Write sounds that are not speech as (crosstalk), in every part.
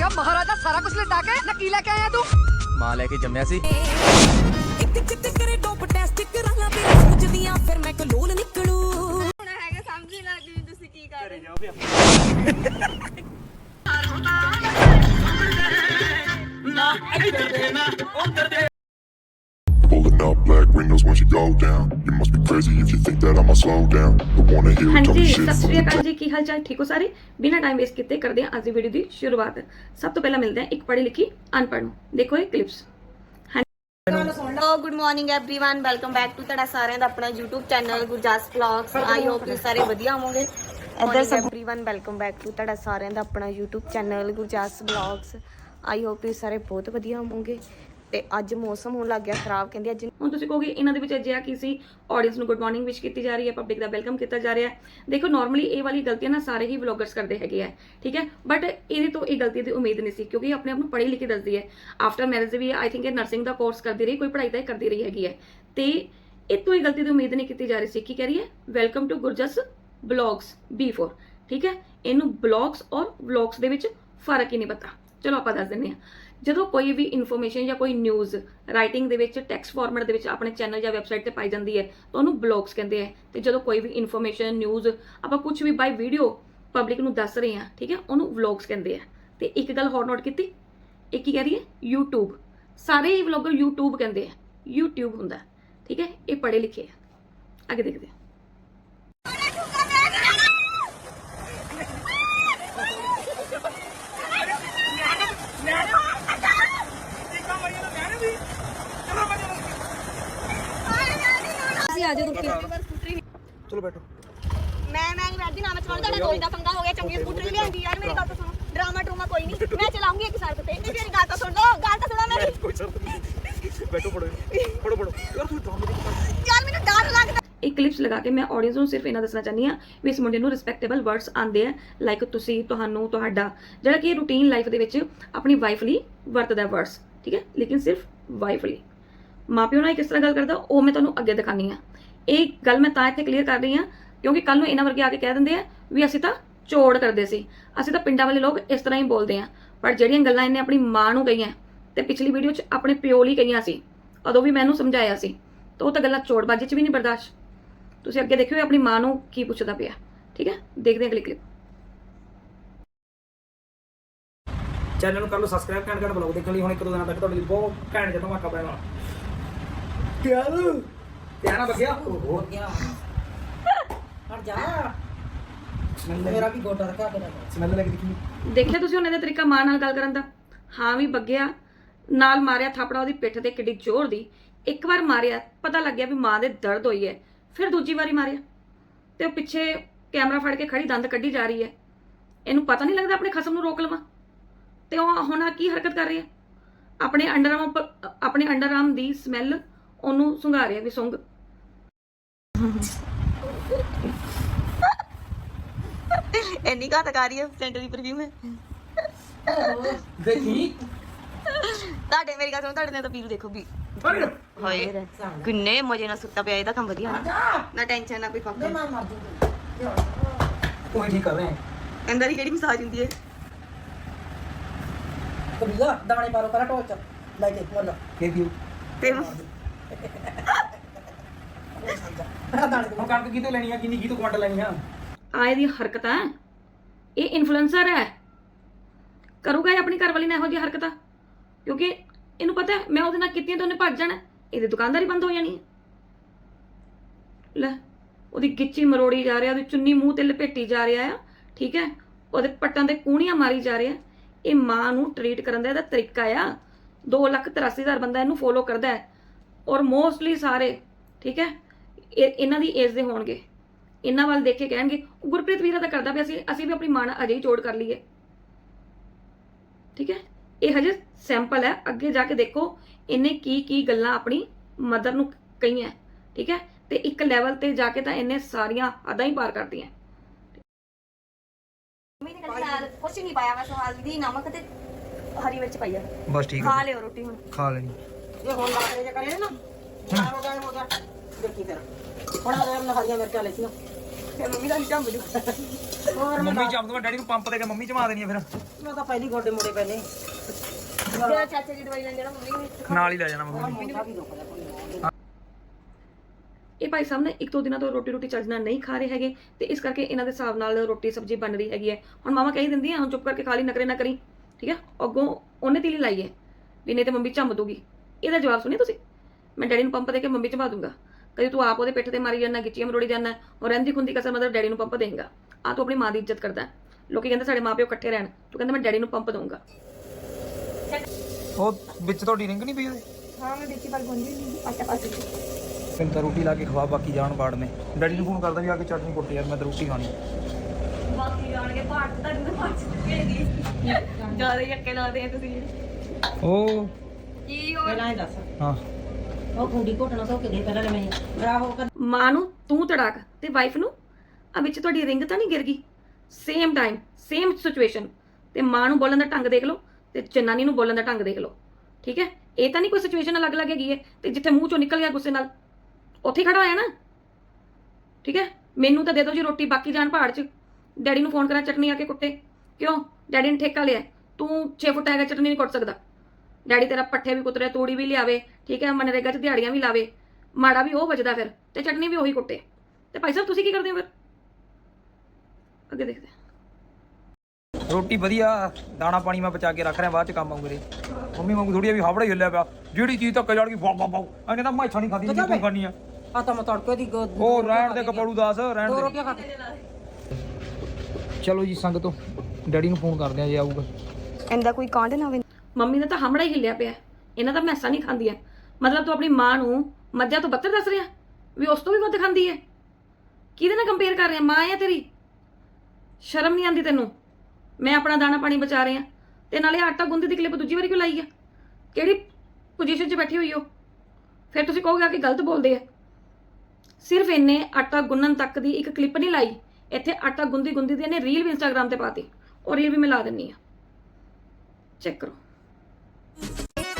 ਕਿਆ ਮਹਾਰਾਜਾ ਸਾਰਾ ਕੁਝ ਲਟਾ ਕੇ ਨਕੀ ਲੈ ਕੇ ਆਇਆ ਤੂੰ? ਮਾਂ ਲੈ ਕੇ ਜੰਮਿਆ ਸੀ। ਇੱਕ ਚਿੱਤ ਕਰੇ ਡੋਪ ਟੈਸਟ ਕਰਾਂਗਾ ਤੇਰੇ ਸੋਚਦੀਆਂ ਫਿਰ ਮੈਂ ਕਲੋਲ ਨਿਕਲੂ। ਹੋਣਾ ਹੈਗਾ ਸਮਝ ਲੱਗਦੀ ਵੀ ਤੁਸੀਂ ਕੀ ਕਰ ਰਹੇ ਹੋ। Pulling up black windows once you ਹਾਂਜੀ talking ਸਤਿ shit from ਸ਼੍ਰੀ the ਅਕਾਲ ਜੀ ਕੀ ਹਾਲ ਚਾਲ ਠੀਕ ਹੋ ਸਾਰੇ ਬਿਨਾਂ ਟਾਈਮ ਵੇਸਟ ਕੀਤੇ ਕਰਦੇ ਹਾਂ ਅੱਜ ਦੀ ਵੀਡੀਓ ਦੀ ਸ਼ੁਰੂਆਤ ਸਭ ਤੋਂ ਪਹਿਲਾਂ ਮਿਲਦੇ ਹਾਂ ਇੱਕ ਪੜ੍ਹੀ ਲਿਖੀ ਅਨਪੜ੍ਹ ਨੂੰ ਦੇਖੋ ਇਹ clips hello good morning everyone welcome back to ਤੁਹਾਡਾ ਸਾਰਿਆਂ ਦਾ ਆਪਣਾ YouTube channel Gurjas vlogs I hope ਤੁਸੀਂ ਸਾਰੇ ਵਧੀਆ ਹੋਵੋਗੇ ਇੱਧਰ ਸਭ एवरीवन ਵੈਲਕਮ ਬੈਕ ਟੂ ਤੁਹਾਡਾ ਸਾਰਿਆਂ ਦਾ ਆਪਣਾ YouTube channel Gurjas vlogs I hope ਤੁਸੀਂ ਸਾਰੇ ਬਹੁਤ ਵਧੀਆ ਹੋਵੋਗੇ ਤੇ ਅੱਜ ਮੌਸਮ ਹੋਣ ਲੱਗ ਗਿਆ ਖਰਾਬ, ਕਹਿੰਦੇ ਅੱਜ ਹੁਣ ਤੁਸੀਂ ਕਹੋਗੇ ਇਹਨਾਂ ਦੇ ਵਿੱਚ ਅਜਿਹਾ ਕੀ ਸੀ? ਆਡੀਅנס ਨੂੰ ਗੁੱਡ ਮਾਰਨਿੰਗ ਵਿਸ਼ ਕੀਤੀ ਜਾ ਰਹੀ ਹੈ ਪਬਲਿਕ ਦਾ ਵੈਲਕਮ ਕੀਤਾ ਜਾ ਰਿਹਾ ਹੈ। ਦੇਖੋ ਨਾਰਮਲੀ ਇਹ ਵਾਲੀ ਗਲਤੀਆਂ ਨਾ ਸਾਰੇ ਹੀ ਵਲੌਗਰਸ ਕਰਦੇ ਹੈਗੇ ਆ, ਠੀਕ ਹੈ? ਬਟ ਇਹਦੇ ਤੋਂ ਇਹ ਗਲਤੀ ਦੀ ਉਮੀਦ ਨਹੀਂ ਸੀ, ਕਿਉਂਕਿ ਇਹ ਆਪਣੇ ਆਪ ਨੂੰ ਪੜ੍ਹੀ ਲਿਖੀ ਦੱਸਦੀ ਹੈ। ਆਫਟਰ ਮੈਰਿਜ ਵੀ ਆਈ ਥਿੰਕ ਇਹ ਨਰਸਿੰਗ ਦਾ ਕੋਰਸ ਕਰਦੀ ਰਹੀ, ਕੋਈ ਪੜ੍ਹਾਈ ਤਾਂ ਇਹ ਕਰਦੀ ਰਹੀ ਹੈਗੀ ਹੈ। ਤੇ ਇਹ ਤੋਂ ਇਹ ਗਲਤੀ ਦੀ ਉਮੀਦ ਨਹੀਂ ਕੀਤੀ ਜਾ ਰਹੀ ਸੀ, ਕੀ ਕਹਿ ਰਹੀ ਹੈ? Welcome to Gurjas blogs B4 ਠੀਕ ਹੈ? ਇਹਨੂੰ ਬਲੌਗਸ ਔਰ ਵਲੌਗਸ ਦੇ ਵਿੱਚ ਫ਼ਰਕ ਹੀ ਨਹੀਂ ਪਤਾ। ਚਲੋ ਆਪਾਂ ਦੱਸ ਦਿੰਦੇ ਹਾਂ। ਜਦੋਂ ਕੋਈ ਵੀ ਇਨਫੋਰਮੇਸ਼ਨ ਜਾਂ ਕੋਈ ਨਿਊਜ਼ ਰਾਈਟਿੰਗ ਦੇ ਵਿੱਚ ਟੈਕਸਟ ਫਾਰਮੈਟ ਦੇ ਵਿੱਚ ਆਪਣੇ ਚੈਨਲ ਜਾਂ ਵੈਬਸਾਈਟ ਤੇ ਪਾਈ ਜਾਂਦੀ ਹੈ, ਤਾਂ ਉਹਨੂੰ ਬਲੌਗਸ ਕਹਿੰਦੇ ਆ। ਤੇ ਜਦੋਂ ਕੋਈ ਵੀ ਇਨਫੋਰਮੇਸ਼ਨ ਨਿਊਜ਼ ਆਪਾਂ ਕੁਝ ਵੀ ਬਾਈ ਵੀਡੀਓ ਪਬਲਿਕ ਨੂੰ ਦੱਸ ਰਹੇ ਹਾਂ, ਠੀਕ ਹੈ, ਉਹਨੂੰ ਵਲੌਗਸ ਕਹਿੰਦੇ ਆ। ਤੇ ਇੱਕ ਗੱਲ ਹੋਰ ਨੋਟ ਕੀਤੀ, ਇਹ ਕੀ ਕਹਿ ਰਹੀ ਹੈ? YouTube ਸਾਰੇ ਹੀ ਵਲੌਗਰ YouTube ਕਹਿੰਦੇ ਆ। YouTube ਹੁੰਦਾ, ਠੀਕ ਹੈ, ਇਹ ਪੜ੍ਹੇ ਲਿਖੇ ਆ। ਅੱਗੇ ਦੇਖਦੇ ਹਾਂ। ਚਲੋ ਬੈਠੋ। ਮੈਂ ਮੈਂ ਨਹੀਂ ਬੈਠਦੀ ਨਾ ਮੈਂ ਚਲਾਉਣ ਤੁਹਾਡਾ ਦੋਈ ਦਾ ਪੰਗਾ ਹੋ ਗਿਆ ਚੰਗੀ ਸਕੂਟਰ ਲਿਆਂਦੀ ਯਾਰ ਮੇਰੀ ਗੱਲ ਤਾਂ ਸੁਣੋ ਡਰਾਮਾ ਡਰੂਮਾ ਕੋਈ ਨਹੀਂ। ਮੈਂ ਚਲਾਉਂਗੀ ਇੱਕ ਸੜਕ ਤੇ। ਨਹੀਂ ਮੇਰੀ ਗੱਲ ਤਾਂ ਸੁਣ ਲਓ ਗੱਲ ਤਾਂ ਸੁਣੋ ਮੇਰੀ। ਕੋਈ ਸ਼ਰਤ ਨਹੀਂ। ਬੈਠੋ ਪੜੋ ਪੜੋ ਪੜੋ ਯਾਰ ਤੂੰ ਡਰਾਮੇ ਦੀ ਯਾਰ ਮੈਨੂੰ ਡਰ ਲੱਗਦਾ। ਇਹ ਕਲਿੱਪਸ ਲਗਾ ਕੇ ਮੈਂ ਆਡੀਅנס ਨੂੰ ਸਿਰਫ ਇਹਨਾਂ ਦੱਸਣਾ ਚਾਹਨੀ ਆ ਵੀ ਇਸ ਮੁੰਡੇ ਨੂੰ ਰਿਸਪੈਕਟੇਬਲ ਵਰਡਸ ਆਉਂਦੇ ਆ। ਲਾਈਕ ਤੁਸੀਂ ਤੁਹਾਨੂੰ ਤੁਹਾਡਾ। ਜਿਹੜਾ ਕਿ ਰੂਟੀਨ ਲਾਈਫ ਦੇ ਵਿੱਚ ਆਪਣੀ ਵਾਈਫ ਲਈ ਵਰਤਦਾ ਵਰਡਸ ਠੀਕ ਹੈ? ਲੇਕਿਨ ਸਿਰਫ ਵਾਈਫ ਲਈ। ਮਾਪਿਓ ਨਾਲ ਇਹ ਕਿਸ ਤਰ੍ਹਾਂ ਗੱਲ ਕਰਦਾ? ਉਹ ਮੈਂ ਤੁਹਾਨੂੰ ਅੱਗੇ ਦਿਖਾਣੀ ਆ ਇਹ ਗੱਲ ਮੈਂ ਤਾਂ ਇੱਥੇ ਕਲੀਅਰ ਕਰ ਰਹੀ ਆ ਕਿਉਂਕਿ ਕੱਲ ਨੂੰ ਇਹਨਾਂ ਵਰਗੇ ਆ ਕੇ ਕਹਿ ਦਿੰਦੇ ਆ ਵੀ ਅਸੀਂ ਤਾਂ ਚੋੜ ਕਰਦੇ ਸੀ ਅਸੀਂ ਤਾਂ ਪਿੰਡਾਂ ਵਾਲੇ ਲੋਕ ਇਸ ਤਰ੍ਹਾਂ ਹੀ ਬੋਲਦੇ ਆ। ਪਰ ਜਿਹੜੀਆਂ ਗੱਲਾਂ ਇਹਨੇ ਆਪਣੀ ਮਾਂ ਨੂੰ ਕਹੀਆਂ ਤੇ ਪਿਛਲੀ ਵੀਡੀਓ 'ਚ ਆਪਣੇ ਪਿਓ ਲਈ ਕਹੀਆਂ ਸੀ ਉਦੋਂ ਵੀ ਮੈਨੂੰ ਸਮਝਾਇਆ ਸੀ ਤਾਂ ਉਹ ਤਾਂ ਗੱਲਾਂ ਚੋੜਬਾਜ਼ੀ 'ਚ ਵੀ ਨਹੀਂ ਬਰਦਾਸ਼ਤ। ਤੁਸੀਂ ਅੱਗੇ ਦੇਖਿਓ ਆਪਣੀ ਮਾਂ ਨੂੰ ਕੀ ਪੁੱਛਦਾ ਪਿਆ ਠੀਕ ਹੈ? ਦੇਖਦੇ ਹਾਂ ਅਗਲੀ ਕਲਿੱਪ ਚੈਨਲ ਨੂੰ ਕਰ ਲਓ ਸਬਸਕ੍ਰਾਈਬ ਘੰਟ ਘੰਟ ਬਲੌਗ ਦੇਖਣ ਲਈ ਹੁਣ ਇੱਕ ਦੋ ਦਿਨਾਂ ਤੱਕ ਤੁਹਾਡੇ ਲਈ ਬਹੁਤ ਘੈਂਟ ਜਿਹਾ ਧਮਾਕਾ ਪੈਣਾ ਕਿਆ? ਧਿਆਨ ਬੱਗਿਆ ਹੋ ਗਿਆ ਹਟ ਜਾ। ਮੇਰਾ ਵੀ ਗੋਡਾ ਰੱਖਿਆ ਕਰ ਸਮੈਲ ਲੱਗ ਦੇਖੀ। ਦੇਖਿਆ ਤੁਸੀਂ ਉਹਨਾਂ ਦਾ ਤਰੀਕਾ ਮਾਂ ਨਾਲ ਗੱਲ ਕਰਨ ਦਾ? ਹਾਂ ਵੀ ਬੱਗਿਆ ਨਾਲ ਮਾਰਿਆ ਥਾਪੜਾ ਉਹਦੀ ਪਿੱਠ ਤੇ ਕਿੱਡੀ ਜ਼ੋਰ ਦੀ। ਇੱਕ ਵਾਰ ਮਾਰਿਆ ਪਤਾ ਲੱਗਿਆ ਵੀ ਮਾਂ ਦੇ ਦਰਦ ਹੋਈ ਹੈ। ਫਿਰ ਦੂਜੀ ਵਾਰੀ ਮਾਰਿਆ। ਤੇ ਉਹ ਪਿੱਛੇ ਕੈਮਰਾ ਫੜ ਕੇ ਖੜੀ ਦੰਦ ਕੱਢੀ ਜਾ ਰਹੀ ਹੈ। ਇਹਨੂੰ ਪਤਾ ਨਹੀਂ ਲੱਗਦਾ ਆਪਣੇ ਖਸਮ ਨੂੰ ਰੋਕ ਲਵਾਂ। ਤੇ ਉਹ ਹੁਣ ਆਹ ਕੀ ਹਰਕਤ ਕਰ ਰਹੀ ਹੈ? ਆਪਣੇ ਅੰਡਰਆਰਮ ਆਪਣੇ ਅੰਡਰਆਰਮ ਦੀ ਸਮੈਲ ਉਹਨੂੰ ਸੁੰਘਾ ਰਿਹਾ ਵੀ ਸੁੰਘ। ਇੰਨੀ ਘਾਤਕਾਰੀ ਹੈ ਸੈਂਟਰ ਦੀ ਪਰਫਿਊਮ ਹੈ ਦੇਖੀ? ਤੁਹਾਡੇ ਮੇਰੀ ਗੱਲ ਸੁਣੋ ਤੁਹਾਡੇ ਨੇ ਤਾਂ ਪੀਰੂ ਦੇਖੋ ਵੀ। ਹਾਏ ਕਿੰਨੇ ਮਜੇ ਨਾਲ ਸੁੱਤਾ ਪਿਆ ਇਹਦਾ ਕੰਮ ਵਧੀਆ। ਨਾ ਨਾ ਟੈਨਸ਼ਨ ਨਾ ਕੋਈ ਫੱਕ। ਮਰ ਉਹ ਠੀਕ ਕਰ ਰਹੇ ਹੈ ਅੰਦਰ ਹੀ ਕਿਹੜੀ ਮਸਾਜ ਹੁੰਦੀ ਹੈ ਕਬੀਲਾ ਦਾਣੇ ਪਾਰੋ ਪਹਿਲਾਂ ਢੋਲ ਚ ਲੈ ਕੇ ਮੁੱਲ। ਕੀ ਦਿਓ ਤੇ ਹੁਣ ਕਣਕ ਕਿਤੋਂ ਲੈਣੀ ਆ? ਕਿੰਨੀ ਕਿਤੋਂ ਕੁਆਂਟਲ ਲੈਣੀ ਆ? ਆ ਇਹਦੀ ਹਰਕਤਾਂ ਇਹ ਇਨਫਲੂਐਂਸਰ ਹੈ ਕਰੂਗਾ ਇਹ ਆਪਣੀ ਘਰਵਾਲੀ ਨਾਲ ਇਹੋ ਜਿਹੀ ਹਰਕਤਾਂ? ਕਿਉਂਕਿ ਇਹਨੂੰ ਪਤਾ ਹੈ, ਮੈਂ ਉਹਦੇ ਨਾਲ ਕੀਤੀਆਂ ਤਾਂ ਉਹਨੇ ਭੱਜ ਜਾਣਾ। ਇਹਦੀ ਦੁਕਾਨਦਾਰੀ ਬੰਦ ਹੋ ਜਾਣੀ ਹੈ। ਲੈ, ਉਹਦੀ ਗਿੱਚੀ ਮਰੋੜੀ ਜਾ ਰਿਹਾ, ਉਹਦੀ ਚੁੰਨੀ ਮੂੰਹ ਤੇ ਲਪੇਟੀ ਜਾ ਰਿਹਾ ਆ, ਠੀਕ ਹੈ? ਉਹਦੇ ਪੱਟਾਂ ਤੇ ਕੂਣੀਆਂ ਮਾਰੀ ਜਾ ਰਿਹਾ। ਇਹ ਮਾਂ ਨੂੰ ਟ੍ਰੀਟ ਕਰਨ ਦਾ ਇਹਦਾ ਤਰੀਕਾ ਆ। 283000 ਬੰਦਾ ਇਹਨੂੰ ਫੋਲੋ ਕਰਦਾ ਹੈ। ਔਰ ਮੋਸਟਲੀ ਸਾਰੇ ਠੀਕ ਹੈ? ਇਹ ਇਹਨਾਂ ਦੀ ਏਜ ਦੇ ਹੋਣਗੇ। ਇਹਨਾਂ ਵੱਲ ਦੇਖ ਕੇ ਕਹਿਣਗੇ ਗੁਰਪ੍ਰੀਤ ਵੀਰਾ ਤਾਂ ਕਰਦਾ ਪਿਆ ਸੀ ਅਸੀਂ ਵੀ ਆਪਣੀ ਮਾਂ ਨਾਲ ਅਜੇ ਹੀ ਜੋੜ ਕਰ ਲਈਏ। ਠੀਕ ਹੈ? ਇਹ ਹਜੇ ਸੈਂਪਲ ਹੈ। ਅੱਗੇ ਜਾ ਕੇ ਦੇਖੋ ਇਹਨੇ ਕੀ ਕੀ ਗੱਲਾਂ ਆਪਣੀ ਮਦਰ ਨੂੰ ਕਹੀਆਂ। ਠੀਕ ਹੈ? ਤੇ ਇੱਕ ਲੈਵਲ ਤੇ ਜਾ ਕੇ ਤਾਂ ਇਹਨੇ ਸਾਰੀਆਂ ਹੱਦਾਂ ਹੀ ਪਾਰ ਕਰਤੀਆਂ। ਮੈਂਨੇ ਕੱਲ ਨਾਲ ਕੁਛ ਨਹੀਂ ਪਾਇਆ ਮੈਂ ਸਵਾਲ ਦੀ ਨਮਕ ਤੇ ਹਰੀ ਮਿਰਚ ਪਾਈ ਆ। ਬਸ ਠੀਕ ਖਾ ਲਿਓ ਰੋਟੀ ਹੁਣ। ਖਾ ਲੈਣੀ। ਇਹ ਹੁਣ ਲਾੜੇ ਜੇ ਕਰੇ ਨਾ ਨਾ ਹੋ ਗਿਆ ਹੋ ਗਿਆ ਦੇਖੀ ਫਿਰ। ਹੁਣ ਆ ਗਿਆ ਹਰੀਆਂ ਮਿਰਚਾਂ ਲੈਤੀਆਂ ਫਿਰ ਮੰਮੀ ਦਾ ਝੰਬ ਜੂ। ਮੰਮੀ ਜੰਮ ਤੋਂ ਡੈਡੀ ਨੂੰ ਪੰਪ ਦੇ ਕੇ ਮੰਮੀ ਜਮਾ ਦੇਣੀ ਆ ਫਿਰ। ਮੈਂ ਤਾਂ ਪਹਿਲੀ ਗੋਡੇ ਮੋੜੇ ਪਹਿਲੇ ਜਿਹੜਾ ਚਾਚੇ ਦੀ ਦਵਾਈ ਲੈਣ ਜਾਣਾ ਮੰਮੀ ਨੇ ਨਾਲ ਹੀ ਲੈ ਜਾਣਾ ਮੰਮੀ ਇਹ ਭਾਈ ਸਾਹਿਬ ਨੇ ਇੱਕ ਦੋ ਦਿਨਾਂ ਤੋਂ ਰੋਟੀ ਰੋਟੀ ਚੱਜ ਨਾਲ ਨਹੀਂ ਖਾ ਰਹੇ ਹੈਗੇ ਤੇ ਇਸ ਕਰਕੇ ਇਹਨਾਂ ਦੇ ਹਿਸਾਬ ਨਾਲ ਰੋਟੀ ਸਬਜ਼ੀ ਬਣ ਰਹੀ ਹੈਗੀ ਹੈ। ਹੁਣ ਮਾਮਾ ਕਹੀ ਦਿੰਦੀ ਆ ਹੁਣ ਚੁੱਪ ਕਰਕੇ ਖਾ ਲਈ ਨਕਰੇ ਨਾ ਕਰੀ ਠੀਕ ਹੈ ਅੱਗੋਂ ਉਹਨੇ ਤੀਲੀ ਲਾਈ ਹੈ ਵੀ ਨਹੀਂ ਤੇ ਮੰਮੀ ਝੰਮ ਦੂਗੀ। ਇਹਦਾ ਜਵਾਬ ਸੁਣਿਆ ਤੁਸੀਂ? ਮੈਂ ਡੈਡੀ ਨੂੰ ਪੰਪ ਦੇ ਕੇ ਮੰਮੀ ਚਮਾ ਦੂੰਗਾ। ਕਦੇ ਤੂੰ ਆਪ ਉਹਦੇ ਪਿੱਠ ਤੇ ਮਾਰੀ ਜਾਂਦਾ ਗਿੱਚੀਆਂ ਮਰੋੜੀ ਜਾਂਦਾ ਔਰ ਰਹਿੰਦੀ ਖੁੰਦੀ ਕਸਰ ਮਤਲਬ ਡੈਡੀ ਨੂੰ ਪੰਪ ਦੇਂਗਾ। ਆ ਤੂੰ ਆਪਣੀ ਮਾਂ ਦੀ ਇੱਜ਼ਤ ਕਰਦਾ। ਹੈ। ਲੋਕੀ ਕਹਿੰਦੇ ਸਾਡੇ ਮਾਪਿਓ ਇਕੱਠੇ ਰਹਿਣ। ਤੂੰ ਕਹਿੰਦਾ ਮੈਂ ਡੈਡੀ ਨੂੰ ਪੰਪ ਦਊਂਗਾ। ਉਹ ਵਿੱਚ ਤੁਹਾਡੀ ਰਿੰਗ ਨਹੀਂ ਪਈ ਉਹਦੇ? ਹਾਂ ਮੈਂ ਵਿੱਚ ਪਰ ਗੁੰਦੀ ਆਟਾ ਪਾ ਦਿੱਤੀ ਤੈਨੂੰ ਤਾਂ ਰੋਟੀ ਲਾ ਕੇ ਖਵਾ ਬਾਕੀ ਜਾਣ ਬਾੜ ਨੇ। ਡੈਡੀ ਨੂੰ ਫੋਨ ਕਰਦਾ ਵੀ ਆ ਕੇ ਚਟਨੀ ਕੁੱਟ ਯਾਰ ਮੈਂ ਤਾਂ ਰੋਟੀ ਖਾਣੀ। ਬਾਕੀ ਜਾਣਗੇ ਭਾਟ ਤਾਂ ਨਹੀਂ ਭਾਟ ਭੇਜਦੀ ਜ਼ਿਆਦਾ ਯੱਕੇ ਲਾਦੇ ਆ ਤੁਸੀਂ ਉਹ ਕੀ ਹੋ ਪਹਿਲਾਂ ਇਹ ਦੱਸ। ਹਾਂ। ਉਹ ਕੁੰਡੀ ਘੋਟਣਾ ਸੋ ਕੇ ਦੇ ਪਹਿਲਾਂ ਮੈਂ ਬਰਾਵੋ ਕਰ ਮਾਂ ਨੂੰ ਤੂੰ ਤੜਾਕ ਤੇ ਵਾਈਫ ਨੂੰ। ਆ ਵਿੱਚ ਤੁਹਾਡੀ ਰਿੰਗ ਤਾਂ ਨਹੀਂ ਗਿਰ ਗਈ? ਸੇਮ ਟਾਈਮ ਸੇਮ ਸਿਚੁਏਸ਼ਨ ਤੇ ਮਾਂ ਨੂੰ ਬੋਲਣ ਦਾ ਢੰਗ ਦੇਖ ਲਓ ਤੇ ਜਨਾਨੀ ਨੂੰ ਬੋਲਣ ਦਾ ਢੰਗ ਦੇਖ ਲਓ। ਠੀਕ ਹੈ? ਇਹ ਤਾਂ ਨਹੀਂ ਕੋਈ ਸਿਚੁਏਸ਼ਨ ਅਲੱਗ-ਅਲੱਗ ਹੈਗੀ ਹੈ। ਤੇ ਜਿੱਥੇ ਮੂੰਹ ਚੋਂ ਨਿਕਲ ਗਿਆ ਗੁੱਸੇ ਨਾਲ ਉੱਥੇ ਖੜਾ ਹੋਇਆ ਨਾ। ਠੀਕ ਹੈ? ਮੈਨੂੰ ਤਾਂ ਦੇ ਦਿਓ ਜੀ ਰੋਟੀ ਬਾਕੀ ਜਾਣ ਪਹਾੜ 'ਚ। ਡੈਡੀ ਨੂੰ ਫੋਨ ਕਰਾਂ ਚਟਨੀ ਆ ਕੇ ਕੁੱਟੇ। ਕਿਉਂ? ਡੈਡੀ ਨੇ ਠੇਕਾ ਲਿਆ। ਤੂੰ 6 ਫੁੱਟ ਹੈਗਾ ਚਟਨੀ ਨਹੀਂ ਕੁੱਟ ਸਕਦਾ। ਡੈਡੀ ਤੇਰਾ ਪੱਠੇ ਵੀ ਕੁੱਤਰੇ ਤੂੜੀ ਵੀ ਲਿਆਵੇ ਠੀਕ ਹੈ ਮਨਰੇਗਾ 'ਚ ਦਿਹਾੜੀਆਂ ਵੀ ਲਾਵੇ ਮਾੜਾ ਵੀ ਉਹ ਵੱਜਦਾ ਫਿਰ ਤੇ ਚਟਨੀ ਵੀ ਉਹੀ ਕੁੱਟੇ। ਤੇ ਭਾਈ ਸਾਹਿਬ ਤੁਸੀਂ ਕੀ ਕਰਦੇ ਹੋ ਫਿਰ? ਅੱਗੇ ਦੇਖਦੇ ਹਾਂ। ਰੋਟੀ ਵਧੀਆ ਦਾਣਾ ਪਾਣੀ ਮੈਂ ਬਚਾ ਕੇ ਰੱਖ ਰਿਹਾ ਬਾਅਦ ਚ ਕੰਮ ਆਊ ਮੇਰੇ। ਮੰਮੀ ਵਾਂਗੂ ਥੋੜੀ ਵੀ ਹਾਵੜਾ ਹੀ ਹਿੱਲਿਆ ਪਿਆ। ਜਿਹੜੀ ਚੀਜ਼ ਧੱਕੇ ਜੜ ਗਈ ਵਾਹ ਵਾਹ ਵਾਹ ਆ ਕਹਿੰਦਾ ਮੈਂ ਨਹੀਂ ਖਾਦੀ ਨਹੀਂ ਤੂੰ ਖਾਣੀ ਆ। ਆ ਤਾਂ ਮੈਂ ਤੜਕੇ ਦੀ ਗੋ- ਉਹ ਰਹਿਣ ਦੇ ਕਪੜੂ ਦਾਸ ਰਹਿਣ ਦੋ ਦੇ। ਰੋਟੀਆਂ ਖਾ ਕੇ ਚਲੋ ਜੀ ਸੰਗਤੋਂ ਡੈਡੀ ਨੂੰ ਫੋਨ ਕਰਦੇ ਆ ਜੇ ਆਊਗਾ। ਇਹਦਾ ਕੋਈ ਕਾਂਡ ਨਾ ਹੋਵੇ। ਮੰਮੀ ਨੇ ਤਾਂ ਹਮੜਾ ਹੀ ਹਿੱਲਿਆ ਪਿਆ। ਇਹਨਾਂ ਦਾ ਮੈਸਾ ਨਹੀਂ ਖਾਂਦੀਆਂ। ਮਤਲਬ ਤੂੰ ਆਪਣੀ ਮਾਂ ਨੂੰ ਮੱਝਾਂ ਤੋਂ ਬੱਤਰ ਦੱਸ ਰਿਹਾ? ਵੀ ਉਸ ਤੋਂ ਵੀ ਵੱਧ ਖਾਂਦੀ ਹੈ ਕਿਹਦੇ ਨਾਲ ਕੰਪੇਅਰ ਕਰ ਰਿਹਾ? ਮਾਂ ਆ ਤੇਰੀ। ਸ਼ਰਮ ਨਹੀਂ ਆਂਦੀ ਤੈਨੂੰ? ਮੈਂ ਆਪਣਾ ਦਾਣਾ ਪਾਣੀ ਬਚਾ ਰਿਹਾ। ਤੇ ਨਾਲੇ ਆਟਾ ਗੁੰਦੀ ਦੀ ਕਲਿੱਪ ਦੂਜੀ ਵਾਰੀ ਕਿਉਂ ਲਾਈ ਆ? ਕਿਹੜੀ ਪੋਜੀਸ਼ਨ 'ਚ ਬੈਠੀ ਹੋਈ ਹੋ ਫਿਰ ਤੁਸੀਂ ਕਹੋਗੇ ਆ ਕਿ ਗਲਤ ਬੋਲਦੇ ਆ। ਸਿਰਫ ਇਹਨੇ ਆਟਾ ਗੁੰਨਣ ਤੱਕ ਦੀ ਇੱਕ ਕਲਿੱਪ ਨਹੀਂ ਲਾਈ। ਇੱਥੇ ਆਟਾ ਗੁੰਦੀ ਗੁੰਦੀ ਦੀ ਇਹਨੇ ਰੀਲ ਵੀ ਇੰਸਟਾਗ੍ਰam ਤੇ ਪਾਤੀ ਉਹ ਰੀਲ ਵੀ ਮੈਂ ਲਾ ਦਿੰਨੀ ਆ। ਚੈੱਕ ਕਰੋ।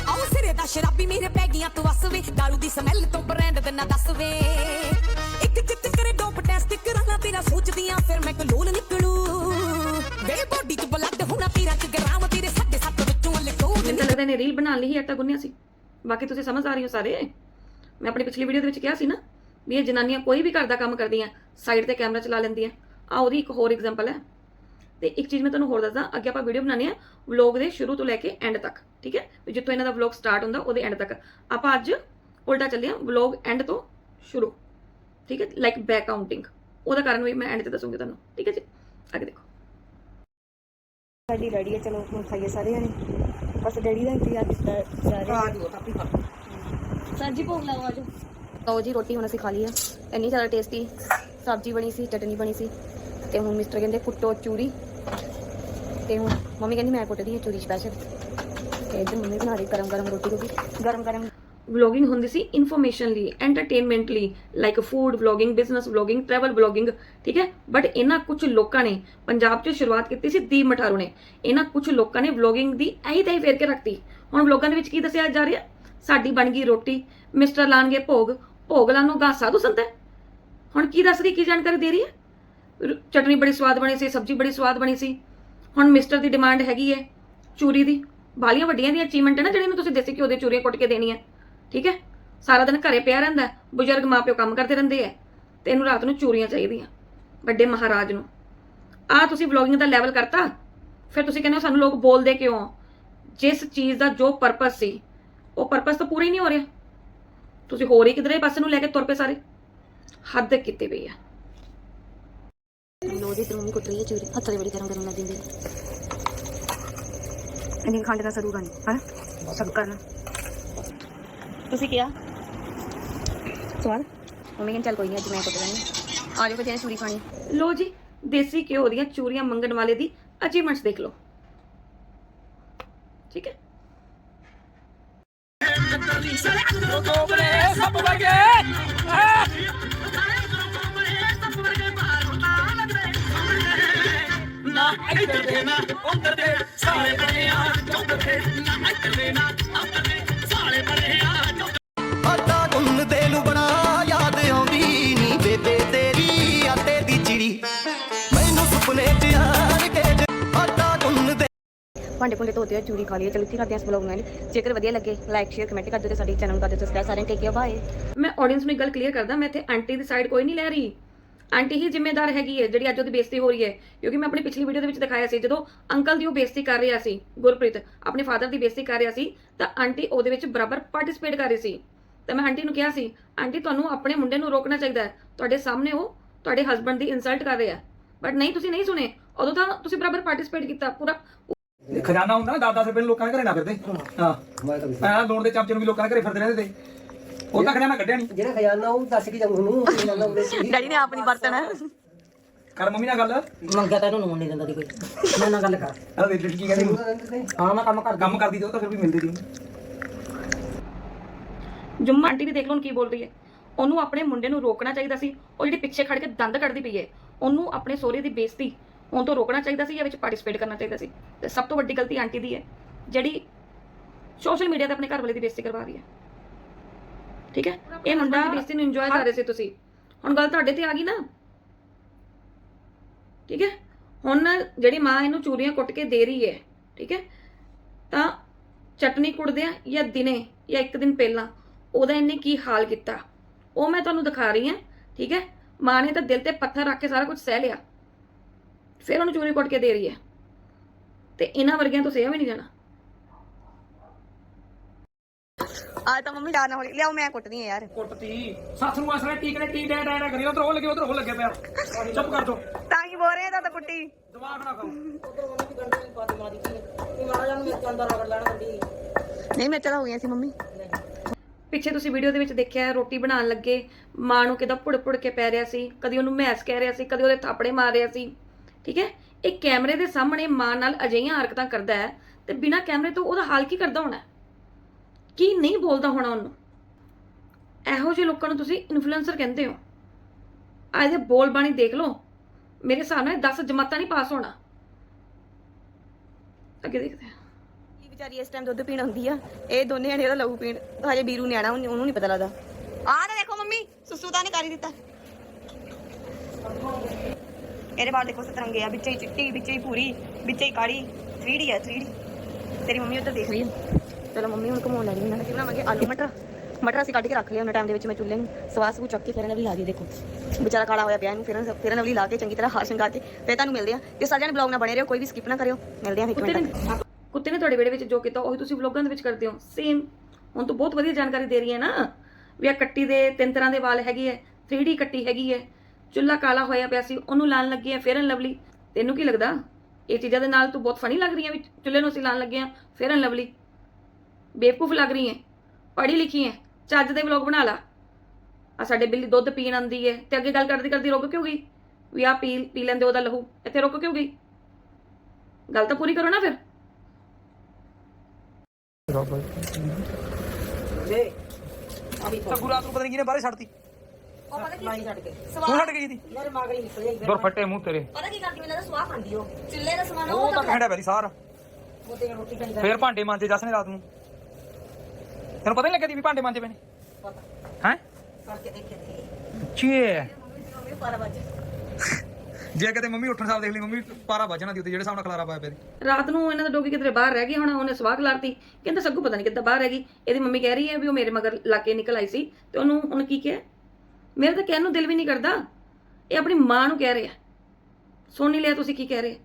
ਆਉ ਸਿਰੇ ਦਾ ਸ਼ਰਾਬੀ ਮੇਰੇ ਪੈ ਤੂੰ ਵਸ ਵੇ। ਦਾਰੂ ਦੀ ਸਮੈਲ ਤੋਂ ਬ੍ਰਾਂਡ ਦੇ ਨਾ ਦੱਸ ਵੇ। ਇੱਕ ਚਿੱਤ ਕਰੇ ਡੋਪ ਟੈਸਟ ਕਰਾਂਗਾ ਤੇਰਾ ਸੋਚਦੀਆਂ ਫਿਰ ਮੈਂ ਕਲੋਲ ਨਿਕਲੂ। ਵੇ ਬੋਡੀ ਚ ਬਲੱਡ ਹੋਣਾ ਤੇਰਾ ਚ ਗ੍ਰਾਮ ਤੇਰੇ ਸਾਡੇ ਸੱਤ ਵਿੱਚੋਂ ਲਿਕੋਲ ਮੈਨੂੰ ਤਾਂ ਲੱਗਦਾ ਇਹਨੇ ਰੀਲ ਬਣਾਉਣ ਲਈ ਹੀ ਆਟਾ ਗੁੰਨਿਆ ਸੀ। ਬਾਕੀ ਤੁਸੀਂ ਸਮਝ ਆ ਰਹੀ ਹੋ ਸਾਰੇ? ਮੈਂ ਆਪਣੀ ਪਿਛਲੀ ਵੀਡੀਓ ਦੇ ਵਿੱਚ ਕਿਹਾ ਸੀ ਨਾ ਵੀ ਇਹ ਜਨਾਨੀਆਂ ਕੋਈ ਵੀ ਘਰ ਦਾ ਕੰਮ ਕਰਦੀਆਂ ਸਾਈਡ ਤੇ ਕੈਮਰਾ ਚਲਾ ਲੈਂਦੀਆਂ। ਆ ਉਹਦੀ ਇੱਕ ਹੋਰ ਐਗਜ਼ਾਮਪਲ ਹੈ। ਤੇ ਇੱਕ ਚੀਜ਼ ਮੈਂ ਤੁਹਾਨੂੰ ਹੋਰ ਦੱਸਦਾ ਅੱਗੇ ਆਪਾਂ ਵੀਡੀਓ ਬਣਾਉਣੀ ਹੈ ਵਲੌਗ ਦੇ ਸ਼ੁਰੂ ਤੋਂ ਲੈ ਕੇ ਐਂਡ ਤੱਕ ਠੀਕ ਹੈ? ਵੀ ਜਿੱਥੋਂ ਇਹਨਾਂ ਦਾ ਵਲੌਗ ਸਟਾਰਟ ਹੁੰਦਾ ਉਹਦੇ ਐਂਡ ਤੱਕ। ਆਪਾਂ ਅੱਜ ਉਲਟਾ ਚੱਲੇ ਹਾਂ ਵਲੌਗ ਐਂਡ ਤੋਂ ਸ਼ੁਰੂ ਠੀਕ ਹੈ? ਲਾਈਕ ਬੈਕ ਕਾਊਂਟਿੰਗ ਉਹਦਾ ਕਾਰਨ ਵੀ ਮੈਂ ਐਂਡ ਤੇ ਦੱਸੂਗੀ ਤੁਹਾਨੂੰ ਠੀਕ ਹੈ ਜੀ? ਅੱਗੇ ਦੇਖੋ। ਸਾਡੀ ਰੈਡੀ ਹੈ ਚਲੋ ਹੁਣ ਖਾਈਏ ਸਾਰੇ ਜਣੇ। ਬਸ ਡੈਡੀ ਦਾ ਇੰਤਜ਼ਾਰ ਕੀਤਾ ਸਾਰੇ ਆ ਜੂਓ ਤਾਂ ਪੀ ਖਾ ਸਰ ਜੀ ਭੋਗ ਲਾਓ ਆਜੋ ਲਓ ਜੀ ਰੋਟੀ ਹੁਣ ਅਸੀਂ ਖਾ ਲਈ ਆ। ਇੰਨੀ ਜ਼ਿਆਦਾ ਟੇਸਟੀ ਸਬਜ਼ੀ ਬਣੀ ਸੀ ਚਟਨੀ ਬਣੀ ਸੀ। ਤੇ ਹੁਣ ਮਿਸਟਰ ਕਹਿੰਦੇ ਕੁੱਟੋ ਚੂਰੀ। ਤੇ ਹੁਣ ਮੰਮੀ ਕਹਿੰਦੀ ਮੈਂ ਕੁੱਟਦੀ ਹਾਂ ਚੂਰੀ ਸਪੈਸ਼ਲ ਤੇ ਇੱਧਰ ਮੰਮੀ ਬਣਾ ਰਹੀ ਗਰਮ ਗਰਮ ਰੋਟੀ ਕਿਉਂਕਿ ਗਰਮ ਗਰਮ। ਵਲੌਗਿੰਗ ਹੁੰਦੀ ਸੀ ਇਨਫੋਰਮੇਸ਼ਨ ਲਈ ਐਂਟਰਟੇਨਮੈਂਟ ਲਈ like food vlogging business vlogging travel vlogging ਠੀਕ ਹੈ? ਬਟ ਇਹਨਾਂ ਕੁਝ ਲੋਕਾਂ ਨੇ ਪੰਜਾਬ 'ਚ ਸ਼ੁਰੂਆਤ ਕੀਤੀ ਸੀ ਦੀਪ ਮਠਾਰੂ ਨੇ। ਇਹਨਾਂ ਕੁਝ ਲੋਕਾਂ ਨੇ ਵਲੋਗਿੰਗ ਦੀ ਐਹੀ ਤੈਹੀ ਫੇਰ ਕੇ ਰੱਖਤੀ। ਹੁਣ ਵਲੋਗਾਂ ਦੇ ਵਿੱਚ ਕੀ ਦੱਸਿਆ ਜਾ ਰਿਹਾ? ਸਾਡੀ ਬਣ ਗਈ ਰੋਟੀ ਮਿਸਟਰ ਲਾਣਗੇ ਭੋਗ ਭੋਗ ਲਾਣ ਨੂੰ ਗਾ ਸਾਧੂ ਸੰਤ ਹੁਣ ਕੀ ਦੱਸ ਰਹੀ, ਕੀ ਜਾਣਕਾਰੀ ਦੇ ਰਹੀ ਹੈ? ਚਟਨੀ ਬੜੀ ਸਵਾਦ ਬਣੀ ਸੀ ਸਬਜ਼ੀ ਬੜੀ ਸਵਾਦ ਬਣੀ ਸੀ। ਹੁਣ ਮਿਸਟਰ ਦੀ ਡਿਮਾਂਡ ਹੈਗੀ ਹੈ ਚੂਰੀ ਦੀ। ਬਾਲੀਆਂ ਵੱਡੀਆਂ ਦੀਆਂ ਅਚੀਵਮੈਂਟ ਹੈ ਨਾ ਜਿਹੜੀ ਨੂੰ ਤੁਸੀਂ ਦੇਸੀ ਘਿਓ ਦੇ ਚੂਰੀਆਂ ਕੁੱਟ ਕੇ ਦੇਣੀ ਹੈ ਠੀਕ ਹੈ ਸਾਰਾ ਦਿਨ ਘਰੇ ਪਿਆ ਰਹਿੰਦਾ ਹੈ, ਬਜ਼ੁਰਗ ਮਾਪਿਓ ਕੰਮ ਕਰਦੇ ਰਹਿੰਦੇ ਹੈ ਤੇ ਇਹਨੂੰ ਰਾਤ ਨੂੰ ਚੂਰੀਆਂ ਚਾਹੀਦੀਆਂ ਵੱਡੇ ਮਹਾਰਾਜ ਨੂੰ। ਆ ਤੁਸੀਂ ਵਲੌਗਿੰਗ ਦਾ ਲੈਵਲ ਕਰਤਾ? ਫਿਰ ਤੁਸੀਂ ਕਹਿੰਦੇ ਹੋ ਸਾਨੂੰ ਲੋਕ ਬੋਲਦੇ ਕਿਉਂ? ਜਿਸ ਚੀਜ਼ ਦਾ ਜੋ ਪਰਪਸ ਸੀ ਉਹ ਪਰਪਸ ਤਾਂ ਪੂਰਾ ਹੀ ਨਹੀਂ ਹੋ ਰਿਹਾ। ਤੁਸੀਂ ਹੋਰ ਹੀ ਕਿਧਰੇ ਪਾਸੇ ਨੂੰ ਲੈ ਕੇ ਤੁਰ ਪਏ ਸਾਰੇ। ਹੱਦ ਕੀਤੀ ਪਈ ਆ। ਲੋ ਜੀ ਤੇ ਮੰਮੀ ਕੁੱਟ ਰਹੀ ਹੈ ਚੂਰੀ। ਹੱਥਾਂ ਦੇ ਬੜੀ ਗਰਮ ਗਰਮ ਲੱਗ ਖੰਡ ਦਾ ਸਰੂਗਾ ਨਹੀਂ, ਹਾਂ? ਸਭ ਕਰਨਾ। ਤੁਸੀਂ ਕਿਹਾ? ਸਵਾਲ ਮੰਮੀ ਕਹਿੰਦੀ, ਚੱਲ ਕੋਈ ਨਹੀਂ ਅੱਜ ਮੈਂ ਕੁੱਟ ਲਾਂਗੀ ਆ ਜਾਓ ਫਿਰ, ਜਿਹਨੇ ਚੂਰੀ ਖਾਣੀ। ਲੋ ਜੀ, ਦੇਸੀ ਘਿਓ ਦੀਆਂ ਚੂਰੀਆਂ ਮੰਗਣ ਵਾਲੇ ਦੀ ਅਚੀਵਮੈਂਟਸ ਦੇਖ ਲਓ। ਆਟਾ ਗੁੰਨਦੇ ਨੂੰ ਬਣਾ ਭੁੰਡੇ ਧੋਤੇ ਆ ਚੂਰੀ ਖਾ ਲਈ ਚਲੋ ਇੱਥੇ ਕਰਦੇ ਆ ਇਸ ਬਲੌਗ ਨੂੰ ਜੇਕਰ ਵਧੀਆ ਲੱਗੇ ਲਾਈਕ ਸ਼ੇਅਰ ਕਮੈਂਟ ਕਰ ਦਿਓ ਤੇ ਸਾਡੇ ਚੈਨਲ ਨੂੰ ਕਰ ਦਿਓ ਸਬਸਕ੍ਰਾਈਬ ਸਾਰਿਆਂ ਨੂੰ ਟੇਕ ਕੇਅਰ ਬਾਏ ਮੈਂ ਆਡੀਅנס ਨੂੰ ਇੱਕ ਗੱਲ ਕਲੀਅਰ ਕਰਦਾ ਮੈਂ ਇੱਥੇ ਆਂਟੀ ਦੀ ਸਾਈਡ ਕੋਈ ਨਹੀਂ ਲੈ ਰਹੀ। ਆਂਟੀ ਹੀ ਜ਼ਿੰਮੇਦਾਰ ਹੈਗੀ ਹੈ ਜਿਹੜੀ ਅੱਜ ਉਹਦੀ ਬੇਇੱਜ਼ਤੀ ਹੋ ਰਹੀ ਹੈ। ਕਿਉਂਕਿ ਮੈਂ ਆਪਣੀ ਪਿਛਲੀ ਵੀਡੀਓ ਦੇ ਵਿੱਚ ਦਿਖਾਇਆ ਸੀ ਜਦੋਂ ਅੰਕਲ ਦੀ ਉਹ ਬੇਇੱਜ਼ਤੀ ਕਰ ਰਿਹਾ ਸੀ ਗੁਰਪ੍ਰੀਤ ਆਪਣੇ ਫਾਦਰ ਦੀ ਬੇਇੱਜ਼ਤੀ ਕਰ ਰਿਹਾ ਸੀ ਤਾਂ ਆਂਟੀ ਉਹਦੇ ਵਿੱਚ ਬਰਾਬਰ ਪਾਰਟਿਸਿਪੇਟ ਕਰ ਰਹੀ ਸੀ। ਤਾਂ ਮੈਂ ਆਂਟੀ ਨੂੰ ਕਿਹਾ ਸੀ ਆਂਟੀ ਤੁਹਾਨੂੰ ਆਪਣੇ ਮੁੰਡੇ ਨੂੰ ਰੋਕਣਾ ਚਾਹੀਦਾ ਹੈ। ਤੁਹਾਡੇ ਸਾਹਮਣੇ ਉਹ ਤੁਹਾਡੇ ਹਸਬੰਡ ਦੀ ਇਨਸਲਟ ਕਰ ਰਿਹਾ ਬਟ ਨਹੀਂ ਤੁਸੀਂ ਨਹੀਂ ਸੁਣੇ। ਉਦੋਂ ਤਾਂ ਤੁਸੀਂ ਬਰਾਬਰ ਪਾਰਟਿਸਿਪੇਟ ਕੀਤਾ ਪੂਰਾ ਖਜ਼ਾਨਾ ਹੁੰਦਾ ਨਾ 10-10 ਰੁਪਏ ਨੂੰ ਲੋਕਾਂ ਦੇ ਘਰੇ ਨਾ ਫਿਰਦੇ। ਹਾਂ। ਆ ਲੋਨ ਦੇ ਚਮਚੇ ਨੂੰ ਵੀ ਲੋਕਾਂ ਦੇ ਘਰੇ ਫਿਰਦੇ ਰਹਿੰਦੇ ਤੇ। ਉਹ ਤਾਂ ਖਜ਼ਾਨਾ ਕੱਢਿਆ ਨਹੀਂ। ਜਿਹੜਾ ਖਜ਼ਾਨਾ ਉਹ ਦੱਸ ਕੇ ਜਾਊ ਉਹਨੂੰ ਖਜ਼ਾਨਾ ਉਹਦੇ ਸੀ ਡੈਡੀ ਨੇ ਆਪ ਨਹੀਂ ਵਰਤਣਾ। ਕਰ ਮੰਮੀ ਨਾਲ ਗੱਲ। ਮੰਗਿਆ ਤਾਂ ਇਹਨੂੰ ਨਹੀਂ ਦਿੰਦਾ ਦੀ ਕੋਈ। ਮੈਂ ਨਾਲ ਗੱਲ ਕਰ। ਆ ਦੇ ਕੀ ਕਹਿੰਦੀ। ਹਾਂ ਮੈਂ ਕੰਮ ਕਰਦਾ। ਕੰਮ ਕਰਦੀ ਤੇ ਉਹ ਤਾਂ ਫਿਰ ਵੀ ਮਿਲਦੀ ਸੀ ਜੁੰਮਾ ਆਂਟੀ ਵੀ ਦੇਖ ਲਓ ਹੁਣ ਕੀ ਬੋਲ ਰਹੀ ਹੈ। ਉਹਨੂੰ ਆਪਣੇ ਮੁੰਡੇ ਨੂੰ ਰੋਕਣਾ ਚਾਹੀਦਾ ਸੀ। ਉਹ ਜਿਹੜੀ ਪਿੱਛੇ ਖੜ ਕੇ ਦੰਦ ਕੱਢਦੀ ਪਈ ਹੈ। ਉਹਨੂੰ ਆਪਣੇ ਸਹੁਰੇ ਦੀ ਬੇਇੱਜ਼ਤੀ ਉਹਨ ਤੋਂ ਰੋਕਣਾ ਚਾਹੀਦਾ ਸੀ ਜਾਂ ਵਿੱਚ ਪਾਰਟਿਸਿਪੇਟ ਕਰਨਾ ਚਾਹੀਦਾ ਸੀ। ਤੇ ਸਭ ਤੋਂ ਵੱਡੀ ਗਲਤੀ ਆਂਟੀ ਦੀ ਹੈ। ਜਿਹੜੀ ਸੋਸ਼ਲ ਮੀਡੀਆ ਤੇ ਆਪਣੇ ਘਰ ਵਾਲੇ ਦੀ ਬੇਇੱਜ਼ਤੀ ਕਰਵਾ ਰਹੀ ਹੈ। ਠੀਕ ਹੈ? ਇਹ ਮੁੰਡਾ ਬੇਇੱਜ਼ਤੀ ਨੂੰ ਇੰਜੋਏ ਕਰ ਰਹੇ ਸੀ ਤੁਸੀਂ। ਹੁਣ ਗੱਲ ਤੁਹਾਡੇ ਤੇ ਆ ਗਈ ਨਾ। ਠੀਕ ਹੈ? ਹੁਣ ਜਿਹੜੀ ਮਾਂ ਇਹਨੂੰ ਚੂਰੀਆਂ ਕੁੱਟ ਕੇ ਦੇ ਰਹੀ ਹੈ ਠੀਕ ਹੈ? ਤਾਂ ਚਟਨੀ ਕੁੱਟਦੇ ਆ ਜਾਂ ਦਿਨੇ ਜਾਂ ਇੱਕ ਦਿਨ ਪਹਿਲਾਂ ਉਹਦਾ ਇਹਨੇ ਕੀ ਹਾਲ ਕੀਤਾ? ਉਹ ਮੈਂ ਤੁਹਾਨੂੰ ਦਿਖਾ ਰਹੀ ਹਾਂ ਠੀਕ ਹੈ? ਮਾਂ ਨੇ ਤਾਂ ਦਿਲ ਤੇ ਪੱਥਰ ਰੱਖ ਕੇ ਸਾਰਾ ਕੁਝ ਸਹਿ ਲਿਆ। ਫਿਰ ਉਹਨੂੰ ਚੂਰੀ ਕੁੱਟ ਕੇ ਦੇ ਰਹੀ ਹੈ। ਤੇ ਇਹਨਾਂ ਵਰਗਿਆਂ ਤੋਂ ਸਹਿ ਵੀ ਨਹੀਂ ਜਾਣਾ। ਆ ਤਾਂ ਮੰਮੀ ਡਾਰ ਨਾ ਹੋਲੀ ਲਿਆਓ ਮੈਂ ਕੁੱਟਦੀ ਆ ਯਾਰ। ਕੁੱਟਤੀ। ਸੱਸ ਨੂੰ ਆਸਰਾ ਟੀਕਨੇ ਟੀ ਡੈ ਡੈ ਡੈ ਕਰੀ ਉਧਰ ਉਹ ਲੱਗੇ ਉਧਰ ਉਹ ਲੱਗੇ ਪਿਆ। ਚੁੱਪ ਕਰ ਦੋ ਤਾਂ ਹੀ ਬੋਲ ਰਹੇ ਤਾਂ ਤਾਂ ਕੁੱਟੀ। ਦਿਮਾਗ ਨਾ ਖਾਓ। ਮਾਰਾ ਜਾਨੂੰ ਮੇਰੇ ਅੰਦਰ ਰਗੜ ਲੈਣਾ ਗੱਡੀ ਨਹੀਂ ਮੈਂ ਚਲਾ ਹੋ ਗਈਆਂ ਸੀ ਮੰਮੀ। ਪਿੱਛੇ ਤੁਸੀਂ ਵੀਡੀਓ ਦੇ ਵਿੱਚ ਦੇਖਿਆ ਹੈ, ਰੋਟੀ ਬਣਾਉਣ ਲੱਗੇ। ਮਾਂ ਨੂੰ ਕਿਦਾਂ ਪੁੜ-ਪੁੜ ਕੇ ਪੈ ਰਿਹਾ ਸੀ। ਕਦੀ ਉਹਨੂੰ ਮੈਸ ਕਹਿ ਰਿਹਾ ਸੀ ਕਦੀ ਉਹਦੇ ਥਾਪੜੇ ਮਾਰ ਰਿਹਾ ਸੀ। ਠੀਕ ਹੈ? ਇਹ ਕੈਮਰੇ ਦੇ ਸਾਹਮਣੇ ਮਾਂ ਨਾਲ ਅਜਿਹੀਆਂ ਹਰਕਤਾਂ ਕਰਦਾ ਹੈ ਤੇ ਬਿਨਾਂ ਕੈਮਰੇ ਤੋਂ ਉਹਦਾ ਹਾਲ ਕੀ ਕਰਦਾ ਹੋਣਾ ਹੈ? ਕੀ ਨਹੀਂ ਬੋਲਦਾ ਹੋਣਾ ਉਹਨੂੰ? ਇਹੋ ਜਿਹੇ ਲੋਕਾਂ ਨੂੰ ਤੁਸੀਂ ਇਨਫਲੂਐਂਸਰ ਕਹਿੰਦੇ ਹੋ। ਆ ਇਹਦੇ ਬੋਲ ਬਾਣੀ ਦੇਖ ਲਓ। ਮੇਰੇ ਹਿਸਾਬ ਨਾਲ 10 ਜਮਾਤਾਂ ਨਹੀਂ ਪਾਸ ਹੋਣਾ। ਅੱਗੇ ਦੇਖਦੇ ਹਾਂ। ਇਹ ਵਿਚਾਰੀ ਇਸ ਟਾਈਮ ਦੁੱਧ ਪੀਣ ਆਉਂਦੀ ਆ? ਇਹ ਦੋਨੇ ਜਣੇ ਉਹਦਾ ਲਹੂ ਪੀਣ। ਹਜੇ ਵੀਰੂ ਨਿਆਣਾ ਉਹਨੂੰ ਉਹਨੂੰ ਨਹੀਂ ਪਤਾ ਲੱਗਦਾ। ਆਹ ਤਾਂ ਦੇਖੋ ਮੰਮੀ ਸੁਸੂ ਤਾਂ ਨਹੀਂ ਕਰ ਹੀ ਦਿੱਤਾ। ਇਹਦੇ ਬਾਅਦ ਦੇਖੋ ਸਤਰੰਗੇ ਆ ਵਿੱਚੇ ਹੀ ਚਿੱਟੀ ਵਿੱਚੇ ਹੀ ਪੂਰੀ ਵਿੱਚੇ ਹੀ ਕਾਲੀ। 3D ਆ 3D ਤੇਰੀ ਮੰਮੀ ਉੱਧਰ ਦੇਖ। ਰਹੀ ਹੈ ਚਲੋ ਮੰਮੀ ਹੁਣ ਘਮਾਉਣ ਲੱਗ ਨੇ ਬਣਾਵਾਂਗੇ ਆਲੂ ਮਟਰ। ਮਟਰ ਅਸੀਂ ਕੱਢ ਕੇ ਰੱਖ ਲਿਆ ਉਹਨਾਂ ਟਾਈਮ ਦੇ ਵਿੱਚ ਮੈਂ ਚੁੱਲ੍ਹੇ ਨੂੰ ਸਵਾਸ ਨੂੰ ਚੱਕ ਕੇ ਫਿਰ ਇਹਨਾਂ ਵੀ ਲਾ ਦੀ ਦੇਖੋ। ਵਿਚਾਰਾ ਕਾਲਾ ਹੋਇਆ ਪਿਆ ਇਹਨੂੰ ਫਿਰ ਫਿਰ ਇਹਨਾਂ ਵੀ ਲਾ ਕੇ ਚੰਗੀ ਤਰ੍ਹਾਂ ਹਾਰ ਸ਼ਿੰਗਾਰ ਕੇ ਫਿਰ ਤੁਹਾਨੂੰ ਮਿਲਦੇ ਆ। ਤੇ ਸਾਰਿਆਂ ਨੇ ਬਲੌਗ ਨਾ ਬਣੇ ਰਹੋ ਕੋਈ ਵੀ ਸਕਿਪ ਨਾ ਕਰਿਓ। ਮਿਲਦੇ ਆ ਇੱਕ ਕੁੱਤੇ ਮਿੰਟ ਨੇ ਕੁੱਤੇ ਨੇ ਤੁਹਾਡੇ ਵਿਹੜੇ ਵਿੱਚ ਜੋ ਕੀਤਾ ਉਹੀ ਤੁਸੀਂ ਵਲੋਗਾਂ ਦੇ ਵਿੱਚ ਕਰਦੇ ਹੋ। ਸੇਮ ਹੁਣ ਤਾਂ ਬਹੁਤ ਵਧੀਆ ਜਾਣਕਾਰੀ ਦੇ ਰਹੀ ਹੈ ਨਾ। ਵੀ ਆ ਕੱਟੀ ਦੇ ਤਿੰਨ ਤਰ੍ਹਾਂ ਦੇ ਵਾਲ ਹੈਗੇ ਹੈ 3D ਕੱਟੀ ਹੈਗੀ ਹੈ ਚੁੱਲਾ ਕਾਲਾ ਹੋਇਆ ਪਿਆ ਸੀ ਉਹਨੂੰ ਲਾਣ ਲੱਗੇ ਆ ਫੇਰਨ ਲਵਲੀ ਤੈਨੂੰ ਕੀ ਲੱਗਦਾ? ਇਹ ਚੀਜ਼ਾਂ ਦੇ ਨਾਲ ਤੂੰ ਬਹੁਤ ਫਨੀ ਲੱਗ ਰਹੀ ਹੈ ਵੀ ਚੁੱਲੇ ਨੂੰ ਅਸੀਂ ਲਾਣ ਲੱਗੇ ਆ ਫੇਰਨ ਲਵਲੀ ਬੇਵਕੂਫ ਲੱਗ ਰਹੀ ਹੈ। ਪੜ੍ਹੀ ਲਿਖੀ ਹੈ। ਚੱਜ ਦੇ ਵਲੋਗ ਬਣਾ ਲਾ। ਆ ਸਾਡੇ ਬਿੱਲੀ ਦੁੱਧ ਪੀਣ ਆਂਦੀ ਹੈ ਤੇ ਅੱਗੇ ਗੱਲ ਕਰਦੀ ਕਰਦੀ ਰੁਕ ਕਿਉਂ ਗਈ? ਵੀ ਆ ਪੀ ਪੀ ਲੈਂਦੇ ਉਹਦਾ ਲਹੂ। ਇੱਥੇ ਰੁਕ ਕਿਉਂ ਗਈ? ਗੱਲ ਤਾਂ ਪੂਰੀ ਕਰੋ ਨਾ ਫਿਰ। ਵੇ ਤਾਂ ਗੁਰਾਤ ਨੂੰ ਪਤਾ ਨਹੀਂ ਕਿਹਨੇ ਬਾਹਰੇ ਛੱਡਤੀ। ਲਾਈ ਛੱਡ ਕੇ। ਤੂੰ ਛੱਡ ਗਈ ਦੀ ਯਾਰ ਮਾਗਲੀ ਨਿਕਲ ਜਾਈ ਦੁਰ ਫੱਟੇ ਮੂੰਹ ਤੇਰੇ। ਪਤਾ ਕੀ ਕਰਦੀ ਮੈਨੂੰ ਲੱਗਦਾ ਸਵਾਹ ਖਾਂਦੀ ਉਹ। ਚੁੱਲ੍ਹੇ ਦਾ ਸਮਾਨ ਉਹ ਤਾਂ ਕਹਿੰਦਾ ਬੈਰੀ ਸਾਰ। ਉਹ ਤੇ ਰੋਟੀ ਖਾਣੀ ਫੇਰ ਭਾਂਡੇ ਮਾਂਜੇ ਜਸ ਨੇ ਰਾਤ ਨੂੰ। ਤੈਨੂੰ ਪਤਾ ਨਹੀਂ ਲੱਗਿਆ ਦੀ ਵੀ ਭਾਂਡੇ ਮਾਂਜੇ ਪਏ ਪਤਾ ਹੈ? ਕਰਕੇ ਦੇਖੇ ਤੇ ਚੀ ਜੇ ਕਿਤੇ ਮੰਮੀ ਉੱਠਣ ਸਾਲ ਦੇਖ ਲਈ, ਮੰਮੀ ਪਾਰਾ ਵੱਜਣਾ ਦੀ ਉੱਤੇ, ਜਿਹੜੇ ਹਿਸਾਬ ਖਲਾਰਾ ਪਾਇਆ ਪਿਆ ਰਾਤ ਨੂੰ ਇਹਨਾਂ ਦਾ ਡੋਗੀ ਕਿਧਰੇ ਬਾਹਰ ਰਹਿ ਗਈ, ਹੋਣਾ ਉਹਨੇ ਸਵਾਹ ਖਲਾਰਤੀ। ਕਹਿੰਦਾ ਸੱਗੂ ਪਤਾ ਨਹੀਂ ਕਿੱਦਾਂ ਬਾਹਰ ਰਹਿ ਗਈ। ਇਹਦੀ ਮੰਮੀ ਕਹਿ ਰਹੀ ਹੈ ਵੀ ਉਹ ਮੇਰੇ ਮਗਰ ਲਾ ਕੇ ਨਿਕਲ ਆਈ ਸੀ ਤੇ ਉਹਨੂੰ ਉਹਨੇ ਕੀ ਕਿਹਾ? ਮੇਰੇ ਤਾਂ ਕਹਿਣ ਨੂੰ ਦਿਲ ਵੀ ਨਹੀਂ ਕਰਦਾ। ਇਹ ਆਪਣੀ ਮਾਂ ਨੂੰ ਕਹਿ ਰਿਹਾ। ਸੁਣ ਨਹੀਂ ਲਿਆ ਤੁਸੀਂ ਕੀ ਕਹਿ ਰਹੇ।